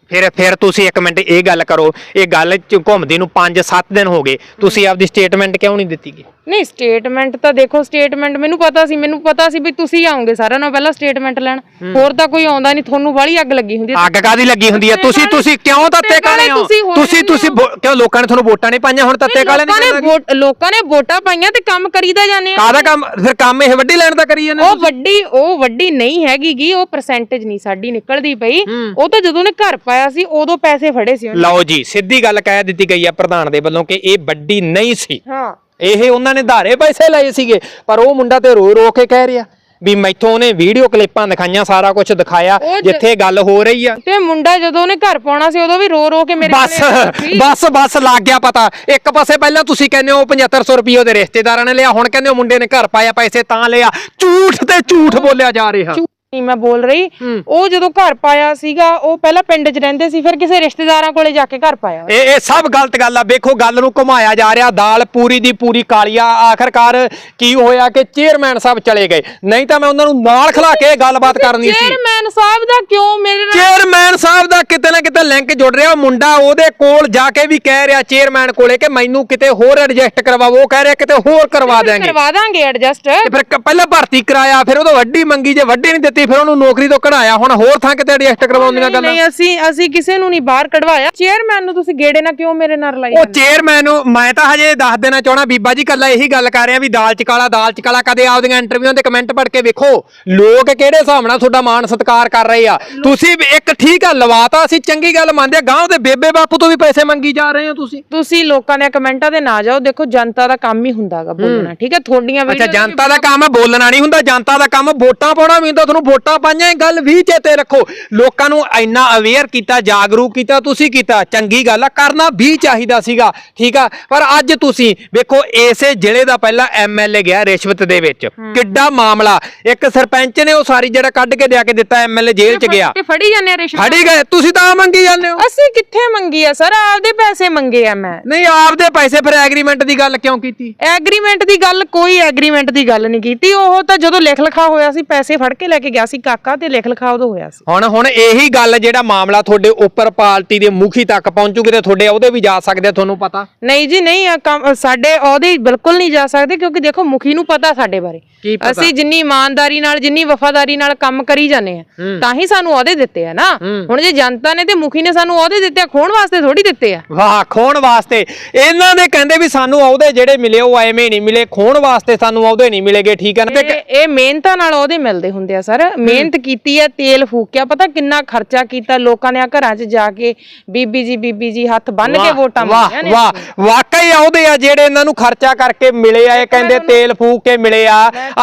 ਫਿਰ ਫਿਰ ਤੁਸੀਂ ਇੱਕ ਮਿੰਟ ਇਹ ਗੱਲ ਕਰੋ ਇਹ ਗੱਲ ਚ ਘੁੰਮਦੀ ਨੂੰ 5-7 ਦਿਨ ਹੋ ਗਏ। ਤੁਸੀਂ ਆਪਦੀ ਸਟੇਟਮੈਂਟ ਕਿਉਂ ਨਹੀਂ ਦਿੱਤੀ ਗਈ? ਨਹੀਂ ਸਟੇਟਮੈਂਟ ਤਾਂ ਦੇਖੋ ਸਟੇਟਮੈਂਟ ਮੈਨੂੰ ਪਤਾ ਸੀ ਮੈਨੂੰ ਪਤਾ ਸੀ ਵੀ ਤੁਸੀਂ ਆਉਂਗੇ ਸਾਰਿਆਂ ਨਾਲ ਪਹਿਲਾਂ ਸਟੇਟਮੈਂਟ ਲੈਣ। ਹੋਰ ਤਾਂ ਕੋਈ ਆਉਂਦਾ ਨਹੀਂ ਤੁਹਾਨੂੰ ਬਾਹਲੀ ਅੱਗ ਲੱਗੀ ਹੁੰਦੀ ਹੈ। ਅੱਗ ਕਾਦੀ ਲੱਗੀ ਹੁੰਦੀ ਹੈ? ਤੁਸੀਂ ਤੁਸੀਂ ਕਿਉਂ ਤੱਤੇ ਕਾਲੇ ਹੋ? ਤੁਸੀਂ ਤੁਸੀਂ ਕਿਉਂ ਲੋਕਾਂ ਨੇ ਤੁਹਾਨੂੰ ਵੋਟਾਂ ਨਹੀਂ ਪਾਈਆਂ ਹੁਣ ਤੱਤੇ ਕਾਲੇ ਨੇ ਲੋਕਾਂ ਨੇ ਵੋਟਾਂ ਪਾਈਆਂ ਤੇ ਕੰਮ ਕਰੀਦਾ ਜਾਂਦੇ ਆ। ਕਾਹਦਾ ਕੰਮ? ਫਿਰ ਕੰਮ ਇਹ ਵੱਡੀ ਲੈਣ ਦਾ ਕਰੀ ਜਾਂਦੇ ਉਹ ਵੱਡੀ ਉਹ ਵੱਡੀ ਨਹੀਂ ਹੈਗੀ ਗੀ ਉਹ ਪਰਸੈਂਟੇਜ ਨਹੀਂ ਸਾਡੀ ਨਿਕਲਦੀ ਪਈ। ਉਹ ਤਾਂ ਜਦੋਂ ਨੇ ਘਰ ਪਾਇਆ ਸੀ ਉਦੋਂ ਪੈਸੇ ਫੜੇ ਸੀ ਉਹਨੇ। ਲਓ ਜੀ ਸਿੱਧੀ ਗੱਲ ਕਹਿ ਦਿੱਤੀ ਗਈ ਆ ਪ੍ਰਧਾਨ ਦੇ ਵੱਲੋਂ ਕਿ ਇਹ ਵੱਡੀ ਨਹੀਂ ਸੀ। ਹਾਂ। ਇਹ ਉਹਨਾਂ ਨੇ ਧਾਰੇ ਪੈਸੇ ਲਏ ਸੀਗੇ ਪਰ ਉਹ ਮੁੰਡਾ ਤੇ ਰੋ ਰੋ ਕੇ ਕਹਿ ਰਿਹਾ ਵੀ ਮੈਥੋਂ ਉਹਨੇ ਵੀਡੀਓ ਕਲਿੱਪਾਂ ਦਿਖਾਈਆਂ ਸਾਰਾ ਕੁਝ ਦਿਖਾਇਆ ਉਹ ਜ- ਜਿੱਥੇ ਗੱਲ ਹੋ ਰਹੀ ਆ। ਤੇ ਮੁੰਡਾ ਜਦੋਂ ਉਹਨੇ ਘਰ ਪਾਉਣਾ ਸੀ ਉਦੋਂ ਵੀ ਰੋ ਰੋ ਕੇ ਮੇਰੇ ਬਸ ਕੋਲੇ ਸੀ। ਬਸ ਬਸ ਲੱਗ ਗਿਆ ਪਤਾ। ਇੱਕ ਪਾਸੇ ਪਹਿਲਾਂ ਤੁਸੀਂ ਕਹਿੰਦੇ ਹੋ 7500 ਰੁਪਏ ਉਹਦੇ ਰਿਸ਼ਤੇਦਾਰਾਂ ਨੇ ਲਿਆ ਹੁਣ ਕਹਿੰਦੇ ਹੋ ਮੁੰਡੇ ਨੇ ਘਰ ਪਾਇਆ ਪੈਸੇ ਤਾਂ ਲਿਆ। ਝੂਠ ਤੇ ਝੂਠ ਬੋਲਿਆ ਜਾ ਰਿਹਾ। ਝੂਠ ਨਹੀਂ ਮੈਂ ਬੋਲ ਰਹੀ। ਉਹ ਜਦੋਂ ਘਰ ਪਾਇਆ ਸੀਗਾ ਉਹ ਪਹਿਲਾਂ ਪਿੰਡ 'ਚ ਰਹਿੰਦੇ ਸੀ ਫਿਰ ਕਿਸੇ ਰਿਸ਼ਤੇਦਾਰਾਂ ਕੋਲੇ ਜਾ ਕੇ ਘਰ ਪਾਇਆ ਇਹ ਇਹ ਸਭ ਗਲਤ ਗੱਲ ਆ। ਵੇਖੋ ਗੱਲ ਨੂੰ ਘੁਮਾਇਆ ਜਾ ਰਿਹਾ। ਦਾਲ ਪੂਰੀ ਦੀ ਪੂਰੀ ਕਾਲੀਆ ਆਖਰਕਾਰ ਕੀ ਹੋਇਆ ਕਿ ਚੇਅਰਮੈਨ ਸਾਹਿਬ ਚਲੇ ਗਏ। ਨਹੀਂ ਤਾਂ ਮੈਂ ਉਹਨਾਂ ਨੂੰ ਨਾਲ ਖਿਲਾ ਕੇ ਗੱਲਬਾਤ ਕਰਨੀ ਸੀ। ਚੇਅਰਮੈਨ ਸਾਹਿਬ ਦਾ ਕਿਉਂ ਮੇਰੇ ਨਾਲ ਚੇਅਰਮੈਨ ਸਾਹਿਬ ਦਾ ਕਿਤੇ ਨਾ ਕਿਤੇ ਲਿੰਕ ਜੁੜ ਰਿਹਾ। ਉਹ ਮੁੰਡਾ ਉਹਦੇ ਕੋਲ ਜਾ ਕੇ ਵੀ ਕਹਿ ਰਿਹਾ ਚੇਅਰਮੈਨ ਕੋਲੇ ਕਿ ਮੈਨੂੰ ਕਿਤੇ ਹੋਰ ਐਡਜਸਟ ਕਰਵਾਓ ਉਹ ਕਹਿ ਰਿਹਾ ਕਿਤੇ ਹੋਰ ਕਰਵਾ ਦੇਾਂਗੇ ਕਰਵਾ ਦਾਂਗੇ ਐਡਜਸਟ ਫਿਰ ਪਹਿਲਾਂ ਭਰਤੀ ਕਰਾਇਆ ਫਿਰ ਉਹਦੋਂ ਵੱਡੀ ਮੰਗੀ। ਜੇ ਵੱਡੀ ਨਹੀਂ ਦਿੱਤੀ ਫਿਰ ਉਹਨੂੰ ਨੌਕਰੀ ਤੋਂ ਕਢਾਇਆ। ਹੁਣ ਹੋਰ ਥਾਂ ਕਿਤੇ ਐਡਜਸਟ ਕਰਵਾਉਂਦੀਆਂ ਗੱਲਾਂ? ਨਹੀਂ ਅਸੀਂ ਅਸੀਂ ਕਿਸੇ ਨੂੰ ਨਹੀਂ ਬਾਹਰ ਕਢਵਾਇਆ। ਚੇਅਰਮੈਨ ਨੂੰ ਤੁਸੀਂ ਗੇੜੇ ਨਾਲ ਕਿਉਂ ਮੇਰੇ ਨਾਲ ਲਾਈ ਉਹ ਚੇਅਰਮੈਨ ਨੂੰ ਮੈਂ ਤਾਂ ਹਜੇ ਦੱਸ ਦੇਣਾ ਚਾਹਣਾ ਬੀਬਾ ਜੀ ਕੱਲਾ ਇਹੀ ਗੱਲ ਕਰ ਰਿਹਾ ਵੀ ਦਾਲ ਚ ਕਾਲਾ ਦਾਲ ਚ ਕਾਲਾ ਕਦੇ ਆਪਦੀਆਂ ਇੰਟਰਵਿਊਆਂ ਦੇ ਕਮੈਂਟ ਪੜ੍ਹ ਕੇ ਵੇਖੋ ਲੋਕ ਕਿਹੜੇ ਹਿਸਾਬ ਨਾਲ ਤੁਹਾਡਾ ਮਾਣ ਸਤਿਕਾਰ ਕਰ ਰਹੇ ਆ? ਤੁਸੀਂ ਇੱਕ ਠੀਕ ਆ ਲਵਾਤਾ ਅਸੀਂ ਚੰਗੀ ਗੱਲ ਮੰਨਦੇ ਆ। ਗਾਂਵ ਦੇ ਬੇਬੇ ਬਾਪੂ ਤੋਂ ਵੀ ਪੈਸੇ ਮੰਗੀ ਜਾ ਰਹੇ ਹੋ ਤੁਸੀਂ? ਤੁਸੀਂ ਲੋਕਾਂ ਦੇ ਕਮੈਂਟਾਂ ਦੇ ਨਾ ਜਾਓ। ਦੇਖੋ ਜਨਤਾ ਦਾ ਕੰਮ ਹੀ ਹੁੰਦਾਗਾ ਬੋਲਣਾ ਠੀਕ ਹੈ? ਤੁਹਾਡੀਆਂ ਅੱਛਾ ਜਨਤਾ ਦਾ ਕੰਮ ਬੋਲਣਾ ਨਹੀਂ ਹੁੰਦਾ। ਜਨਤਾ ਦਾ ਕੰਮ ਵੋਟਾਂ ਪਾਉਣਾ ਵੀ ਹੁੰਦਾ ਤੁਹਾਨੂੰ ਵੋਟਾਂ ਪਾਈਆਂ ਇਹ ਗੱਲ ਵੀ ਚੇਤੇ ਰੱਖੋ। ਲੋਕਾਂ ਨੂੰ ਇੰਨਾ ਅਵੇਅਰ ਕੀਤਾ ਜਾਗਰੂਕ ਕੀਤਾ ਤੁਸੀਂ ਕੀਤਾ ਚੰਗੀ ਗੱਲ ਆ ਕਰਨਾ ਵੀ ਚਾਹੀਦਾ ਸੀਗਾ ਠੀਕ ਆ? ਪਰ ਅੱਜ ਤੁਸੀਂ ਵੇਖੋ ਇਸੇ ਜ਼ਿਲ੍ਹੇ ਦਾ ਪਹਿਲਾਂ ਐਮਐਲਏ ਗਿਆ ਰਿਸ਼ਵਤ ਦੇ ਵਿੱਚ। ਕਿੱਡਾ ਮਾਮਲਾ। ਇੱਕ ਸਰਪੰਚ ਨੇ ਉਹ ਸਾਰੀ ਜਿਹੜਾ ਕੱਢ ਕੇ ਲਿਆ ਕੇ ਦਿੱਤਾ ਐਮਐਲਏ ਜੇਲ੍ਹ 'ਚ ਗਿਆ। ਤੇ ਫੜੀ ਜਾਂਦੇ ਆ ਰਿਸ਼ਵਤ? ਫੜੀ ਗਏ। ਤੁਸੀਂ ਤਾਂ ਮੰਗੀ ਜਾਂਦੇ ਹੋ। ਅਸੀਂ ਕਿੱਥੇ ਮੰਗੀ ਆ ਸਰ? ਆਪਦੇ ਪੈਸੇ ਮੰਗੇ ਆ ਮੈਂ। ਨਹੀਂ ਆਪਦੇ ਪੈਸੇ ਫਿਰ ਐਗਰੀਮੈਂਟ ਦੀ ਗੱਲ ਕਿਉਂ ਕੀਤੀ? ਐਗਰੀਮੈਂਟ ਦੀ ਗੱਲ ਕੋਈ ਐਗਰੀਮੈਂਟ ਦੀ ਗੱਲ ਨਹੀਂ ਕੀਤੀ। ਉਹ ਤਾਂ ਜਦੋਂ ਲਿਖ ਲਿਖਾ ਹੋਇਆ ਸੀ ਪੈਸੇ ਫੜ ਕੇ ਲੈ ਕੇ ਗਿਆ ਸੀ ਕਾਕਾ ਤੇ ਲਿਖ ਲਿਖਾ ਉਦੋਂ ਹੋਇਆ ਸੀ। ਹੁਣ ਹੁਣ ਇਹੀ ਗੱਲ ਜਿਹੜਾ ਮਾਮਲਾ ਤੁਹਾਡੇ ਉੱਪਰ ਪਾਰਟੀ ਦੇ ਮੁਖੀ ਤੱਕ ਪਹੁੰਚੂਗੀ ਤੇ ਤੁਹਾਡੇ ਉਹਦੇ ਵੀ ਜਾ ਸਕਦੇ ਆ ਤੁਹਾਨੂੰ ਪਤਾ? ਨਹੀਂ ਜੀ ਨਹੀਂ ਕੰਮ- ਸਾਡੇ ਅਹੁਦੇ ਬਿਲਕੁਲ ਨਹੀਂ ਜਾ ਸਕਦੇ ਕਿਉਂਕਿ ਦੇਖੋ ਮੁਖੀ ਨੂੰ ਪਤਾ ਸਾਡੇ ਬਾਰੇ। ਪਤਾ? ਅਸੀਂ ਜਿੰਨੀ ਇਮਾਨਦਾਰੀ ਨਾਲ ਜਿੰਨੀ ਵਫਾਦਾਰੀ ਨਾਲ ਕੰਮ ਕਰੀ ਜਾਂਦੇ ਆ ਤਾਂ ਹੀ ਸਾਨੂੰ ਅਹੁਦੇ ਦਿੱਤੇ ਆ ਨਾ। ਹੁਣ ਜੇ ਜਨਤਾ ਨੇ ਤੇ ਮੁਖੀ ਨੇ ਸਾਨੂੰ ਅਹੁਦੇ ਦਿੱਤੇ ਆ ਖੋਣ ਵਾਸਤੇ ਥੋੜੀ ਦਿੱਤੇ ਆ। ਵਾਹ ਖੋਣ ਵਾਸਤੇ। ਇਹਨਾਂ ਦੇ ਕਹਿੰਦੇ ਵੀ ਸਾਨੂੰ ਅਹੁਦੇ ਜਿਹੜੇ ਮਿਲੇ ਉਹ ਐਵੇਂ ਨਹੀਂ ਮਿਲੇ ਖੋਣ ਵਾਸਤੇ ਸਾਨੂੰ ਅਹੁਦੇ ਨਹੀਂ ਮਿਲੇਗੇ ਠੀਕ ਹੈ ਨਾ? ਤੇ ਇਹ ਇਹ ਮਿਹਨਤਾਂ ਨਾਲ ਉਹਦੇ ਮਿਲਦੇ ਹੁੰਦੇ ਆ ਸਰ। ਮਿਹਨਤ ਕੀਤੀ ਆ ਤੇਲ ਫੂਕਿਆ ਪਤਾ ਕਿੰਨਾ ਖਰਚਾ ਕੀਤਾ ਲੋਕਾਂ ਨੇ ਆ ਘਰਾਂ 'ਚ ਜਾ ਕੇ ਬੀਬੀ ਜੀ ਬੀਬੀ ਜੀ ਹੱਥ ਬੰਨ ਕੇ ਵੋਟਾਂ ਮੰਗੀਆਂ ਨੇ ਵਾਹ ਵਾਕਈ ਅਹੁਦੇ ਆ ਜਿਹੜੇ ਇਹਨਾਂ ਨੂੰ ਖਰਚਾ ਕਰਕੇ ਮਿਲੇ ਆ ਇਹ ਕਹਿੰਦੇ ਤੇਲ ਫੂਕ ਕੇ ਮਿਲੇ ਆ।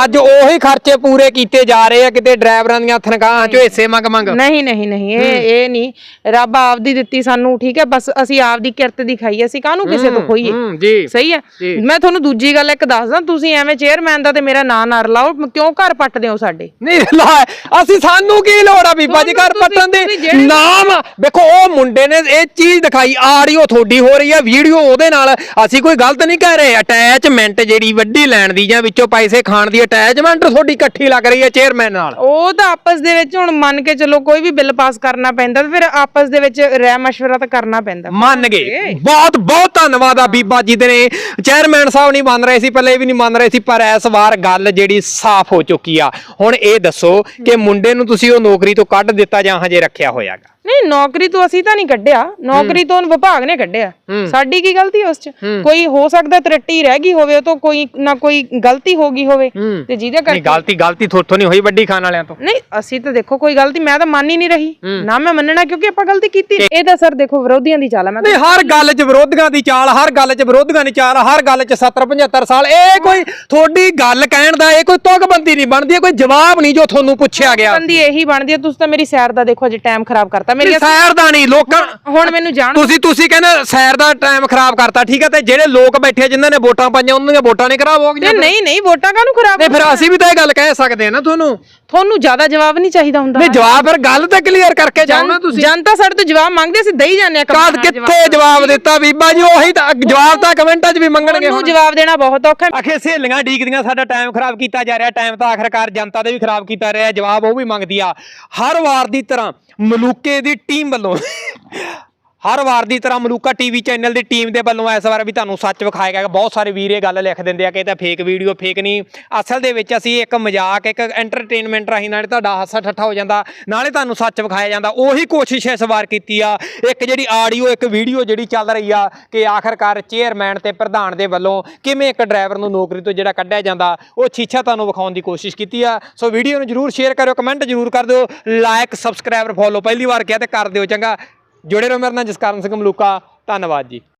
ਅੱਜ ਉਹੀ ਖਰਚੇ ਪੂਰੇ ਕੀਤੇ ਜਾ ਰਹੇ ਆ ਕਿਤੇ ਡਰਾਈਵਰਾਂ ਦੀਆਂ ਤਨਖਾਹਾਂ ਚੋਂ ਹਿੱਸੇ ਮੰਗ ਮੰਗ। ਨਹੀਂ ਨਹੀਂ ਨਹੀਂ ਇਹ ਇਹ ਨਹੀਂ। ਰੱਬ ਆਪਦੀ ਦਿੱਤੀ ਸਾਨੂੰ ਠੀਕ ਹੈ ਬਸ ਅਸੀਂ ਆਪਦੀ ਕਿਰਤ ਦੀ ਖਾਈ ਅਸੀਂ ਕਾਹਨੂੰ ਕਿਸੇ ਤੋਂ ਖੋਈਏ ਜੀ ਸਹੀ ਹੈ ਮੈਂ ਤੁਹਾਨੂੰ ਦੂਜੀ ਗੱਲ ਇੱਕ ਦੱਸਦਾ ਤੁਸੀਂ ਐਵੇਂ ਚੇਅਰਮੈਨ ਦਾ ਤੇ ਮੇਰਾ ਨਾਂ ਨਾ ਰਲਾਓ ਕਿਉਂ ਘਰ ਪੱਟਦੇ ਹੋ ਸਾਡੇ? ਨਹੀਂ ਲਾ ਅਸੀਂ ਸਾਨੂੰ ਕੀ ਲੋੜ ਆ ਬੀਬਾ ਜੀ? ਘਰ ਪੱਟਣ ਦੀ ਨਾਮ ਵੇਖੋ ਉਹ ਮੁੰਡੇ ਨੇ ਇਹ ਚੀਜ਼ ਦਿਖਾਈ ਆਡੀਓ ਤੁਹਾਡੀ ਹੋ ਰਹੀ ਆ ਵੀਡੀਓ ਉਹਦੇ ਨਾਲ। ਅਸੀਂ ਕੋਈ ਗਲਤ ਨਹੀਂ ਕਹਿ ਰਹੇ। ਅਟੈਚਮੈਂਟ ਜਿਹੜੀ ਵੱਡੀ ਲੈਣ ਦੀ ਜਾਂ ਵਿੱਚੋਂ ਪੈਸੇ ਖਾਣ ਦੀ ਅਟੈਚਮੈਂਟ ਤੁਹਾਡੀ ਇਕੱਠੀ ਲੱਗ ਰਹੀ ਹੈ ਚੇਅਰਮੈਨ ਨਾਲ। ਉਹ ਤਾਂ ਆਪਸ ਦੇ ਵਿੱਚ ਹੁਣ ਮੰਨ ਕੇ ਚੱਲੋ ਕੋਈ ਵੀ ਬਿੱਲ ਪਾਸ ਕਰਨਾ ਪੈਂਦਾ ਤੇ ਫਿਰ ਆਪਸ ਦੇ ਵਿੱਚ ਰਾਇ ਮਸ਼ਵਰਾ ਤਾਂ ਕਰਨਾ ਪੈਂਦਾ। ਮੰਨ ਗਏ। ਬਹੁਤ ਬਹੁਤ ਧੰਨਵਾਦ ਆ ਬੀਬਾ ਜੀ ਦੇ। ਨੇ ਚੇਅਰਮੈਨ ਸਾਹਿਬ ਨਹੀਂ ਮੰਨ ਰਹੇ ਸੀ ਪਹਿਲੇ ਵੀ ਨਹੀਂ ਮੰਨ ਰਹੇ ਸੀ ਪਰ ਇਸ ਵਾਰ ਗੱਲ ਜਿਹੜੀ ਸਾਫ਼ ਹੋ ਚੁੱਕੀ ਆ। ਹੁਣ ਇਹ ਦੱਸੋ ਕਿ ਮੁੰਡੇ ਨੂੰ ਤੁਸੀਂ ਉਹ ਨੌਕਰੀ ਤੋਂ ਕੱਢ ਦਿੱਤਾ ਜਾਂ ਹਜੇ ਰੱਖਿਆ ਹੋਇਆਗਾ? ਨਹੀਂ ਨੌਕਰੀ ਤੋਂ ਅਸੀਂ ਤਾਂ ਨਹੀਂ ਕੱਢਿਆ। ਨੌਕਰੀ ਤੋਂ ਵਿਭਾਗ ਨੇ ਕੱਢਿਆ। ਸਾਡੀ ਕੀ ਗਲਤੀ ਉਸ ਚ? ਕੋਈ ਹੋ ਸਕਦਾ ਤਰੱਟੀ ਰਹਿ ਗਈ ਹੋਵੇ ਉਹ ਤੋਂ ਕੋਈ ਨਾ ਕੋਈ ਗਲਤੀ ਹੋ ਗਈ ਹੋਵੇ। ਤੇ ਜਿਹਦੇ ਨਹੀਂ ਕਰਕੇ ਗਲਤੀ ਗਲਤੀ ਥੋਥੋਂ ਨਹੀਂ ਹੋਈ ਵੱਡੀ ਖਾਨ ਵਾਲਿਆਂ ਤੋਂ। ਨਹੀਂ ਅਸੀਂ ਤਾਂ ਦੇਖੋ ਕੋਈ ਗਲਤੀ ਮੈਂ ਤਾਂ ਮੰਨ ਹੀ ਨਹੀਂ ਰਹੀ। ਨਾ ਮੈਂ ਮੰਨਣਾ ਕਿਉਂਕਿ ਆਪਾਂ ਗਲਤੀ ਕੀਤੀ। ਨਹੀਂ। ਇਹ ਤਾਂ ਸਰ ਦੇਖੋ ਵਿਰੋਧੀਆਂ ਦੀ ਚਾਲ ਹੈ ਮੈਂ ਨਹੀਂ ਹਰ ਗੱਲ 'ਚ ਵਿਰੋਧੀਆਂ ਦੀ ਚਾਲ ਹਰ ਗੱਲ 'ਚ ਵਿਰੋਧੀਆਂ ਦੀ ਚਾਲ ਹਰ ਗੱਲ 'ਚ 70 75 ਸਾਲ ਇਹ ਕੋਈ ਤੁਹਾਡੀ ਗੱਲ ਕਹਿਣ ਦਾ ਇਹ ਕੋਈ ਤੁਕਬੰਦੀ ਨਹੀਂ ਬਣਦੀ ਕੋਈ ਜਵਾਬ ਨਹੀਂ ਜੋ ਤੁਹਾਨੂੰ ਪੁੱਛਿਆ ਗਿਆ। ਬੰਦੀ ਇਹੀ ਬਣਦੀ ਹੈ ਤੁਸੀਂ ਤਾਂ ਮੇਰੀ ਸੈਰ ਦਾ ਦੇਖੋ ਅੱਜ ਟਾਈਮ ਖਰਾਬ ਕਰਤਾ। ਮੇਰੀ ਸੈਰ ਦਾ ਨਹੀਂ ਲੋਕਾਂ ਹੁਣ ਮੈਨੂੰ ਜਾਣ ਤੁਸੀਂ ਤੁਸੀਂ ਕਹਿੰਦੇ ਸੈਰ ਦਾ ਟਾਈਮ ਖਰਾਬ ਕਰਤਾ ਠੀਕ ਹੈ ਤੇ ਜਿਹੜੇ ਲੋਕ ਬੈਠੇ ਜਿਨ੍ਹਾਂ ਨੇ ਵੋਟਾਂ ਪਾਈਆਂ ਉਹਨਾਂ ਦੀਆਂ ਵੋਟਾਂ ਨਹੀਂ ਖਰਾਬ ਹੋ ਗਈਆਂ ਨਹੀਂ ਨਹੀਂ ਨਹੀਂ ਵੋਟਾਂ ਕਾਹਨੂੰ ਖਰਾਬ ਤੇ ਫਿਰ ਅਸੀਂ ਵੀ ਤਾਂ ਇਹ ਗੱਲ ਕਹਿ ਸਕਦੇ ਹਾਂ ਨਾ ਤੁਹਾਨੂੰ। ਤੁਹਾਨੂੰ ਜ਼ਿਆਦਾ ਜਵਾਬ ਨਹੀਂ ਚਾਹੀਦਾ ਹੁੰਦਾ। ਨਹੀਂ ਜਵਾਬ ਫਿਰ ਗੱਲ ਤਾਂ ਕਲੀਅਰ ਕਰਕੇ ਜਾਓ ਨਾ ਤੁਸੀਂ। ਜਨਤਾ ਸਾਡੇ ਤੋਂ ਜਵਾਬ ਮੰਗਦੇ ਅਸੀਂ ਦੇਈ ਜਾਂਦੇ ਆ ਕਦ ਕਿੱਥੇ ਜਵਾਬ। ਦਿੱਤਾ ਬੀਬਾ ਜੀ ਉਹੀ ਤਾਂ ਜਵਾਬ ਤਾਂ ਕਮੈਂਟਾਂ 'ਚ ਵੀ ਮੰਗਣਗੇ ਤੁਹਾਨੂੰ ਜਵਾਬ ਦੇਣਾ ਬਹੁਤ ਔਖਾ ਹੈ। ਆਖੇ ਸਹੇਲੀਆਂ ਡੀਕਦੀਆਂ ਸਾਡਾ ਟਾਈਮ ਖਰਾਬ ਕੀਤਾ ਜਾ ਰਿਹਾ ਟਾਈਮ ਤਾਂ ਆਖਰਕਾਰ ਜਨਤਾ ਦੇ ਵੀ ਖਰਾਬ ਕੀਤਾ ਰਿਹਾ ਜਵਾਬ ਉਹ ਵੀ ਮੰਗਦੀ ਆ। ਹਰ ਵਾਰ ਦੀ ਤਰ੍ਹਾਂ ਮਲੂਕੇ ਦੀ ਟੀਮ ਵੱਲੋਂ। ਹਰ ਵਾਰ ਦੀ ਤਰ੍ਹਾਂ ਮਲੂਕਾ ਟੀਵੀ ਚੈਨਲ ਦੀ ਟੀਮ ਦੇ ਵੱਲੋਂ ਇਸ ਵਾਰ ਵੀ ਤੁਹਾਨੂੰ ਸੱਚ ਵਿਖਾਇਆ ਗਿਆ ਬਹੁਤ ਸਾਰੇ ਵੀਰ ਇਹ ਗੱਲ ਲਿਖ ਦਿੰਦੇ ਆ ਕਿ ਇਹ ਤਾਂ ਫੇਕ ਵੀਡੀਓ ਫੇਕ ਨਹੀਂ। ਅਸਲ ਦੇ ਵਿੱਚ ਅਸੀਂ ਇੱਕ ਮਜ਼ਾਕ, ਇੱਕ ਐਂਟਰਟੇਨਮੈਂਟ ਰਾਹੀਂ ਨਾਲੇ ਤੁਹਾਡਾ ਹਾਸਾ ਠੱਠਾ ਹੋ ਜਾਂਦਾ, ਨਾਲੇ ਤੁਹਾਨੂੰ ਸੱਚ ਵਿਖਾਇਆ ਜਾਂਦਾ। ਉਹੀ ਕੋਸ਼ਿਸ਼ ਇਸ ਵਾਰ ਕੀਤੀ ਆ। ਇੱਕ ਜਿਹੜੀ ਆਡੀਓ ਇੱਕ ਵੀਡੀਓ ਜਿਹੜੀ ਚੱਲ ਰਹੀ ਆ ਕਿ ਆਖਰਕਾਰ ਚੇਅਰਮੈਨ ਤੇ ਪ੍ਰਧਾਨ ਦੇ ਵੱਲੋਂ ਕਿਵੇਂ ਇੱਕ ਡਰਾਈਵਰ ਨੂੰ ਨੌਕਰੀ ਤੋਂ ਜਿਹੜਾ ਕੱਢਿਆ ਜਾਂਦਾ, ਉਹ ਛੀਛਾ ਤੁਹਾਨੂੰ ਵਿਖਾਉਣ ਦੀ ਕੋਸ਼ਿਸ਼ ਕੀਤੀ ਆ। ਸੋ ਵੀਡੀਓ ਨੂੰ ਜਰੂਰ ਸ਼ੇਅਰ ਕਰਿਓ ਕਮੈਂਟ ਜਰੂਰ ਕਰ ਦਿਓ। ਲਾਈਕ ਸਬਸਕ੍ਰਾਈਬਰ ਫੋਲੋ ਪਹਿਲੀ ਵਾਰ ਕਿਹਾ ਤੇ ਕਰ ਦਿਓ ਚੰਗਾ। ਜੁੜੇ ਰਹੋ ਮੇਰੇ ਨਾਲ ਜਸਕਰਨ ਸਿੰਘ ਮਲੂਕਾ ਧੰਨਵਾਦ ਜੀ।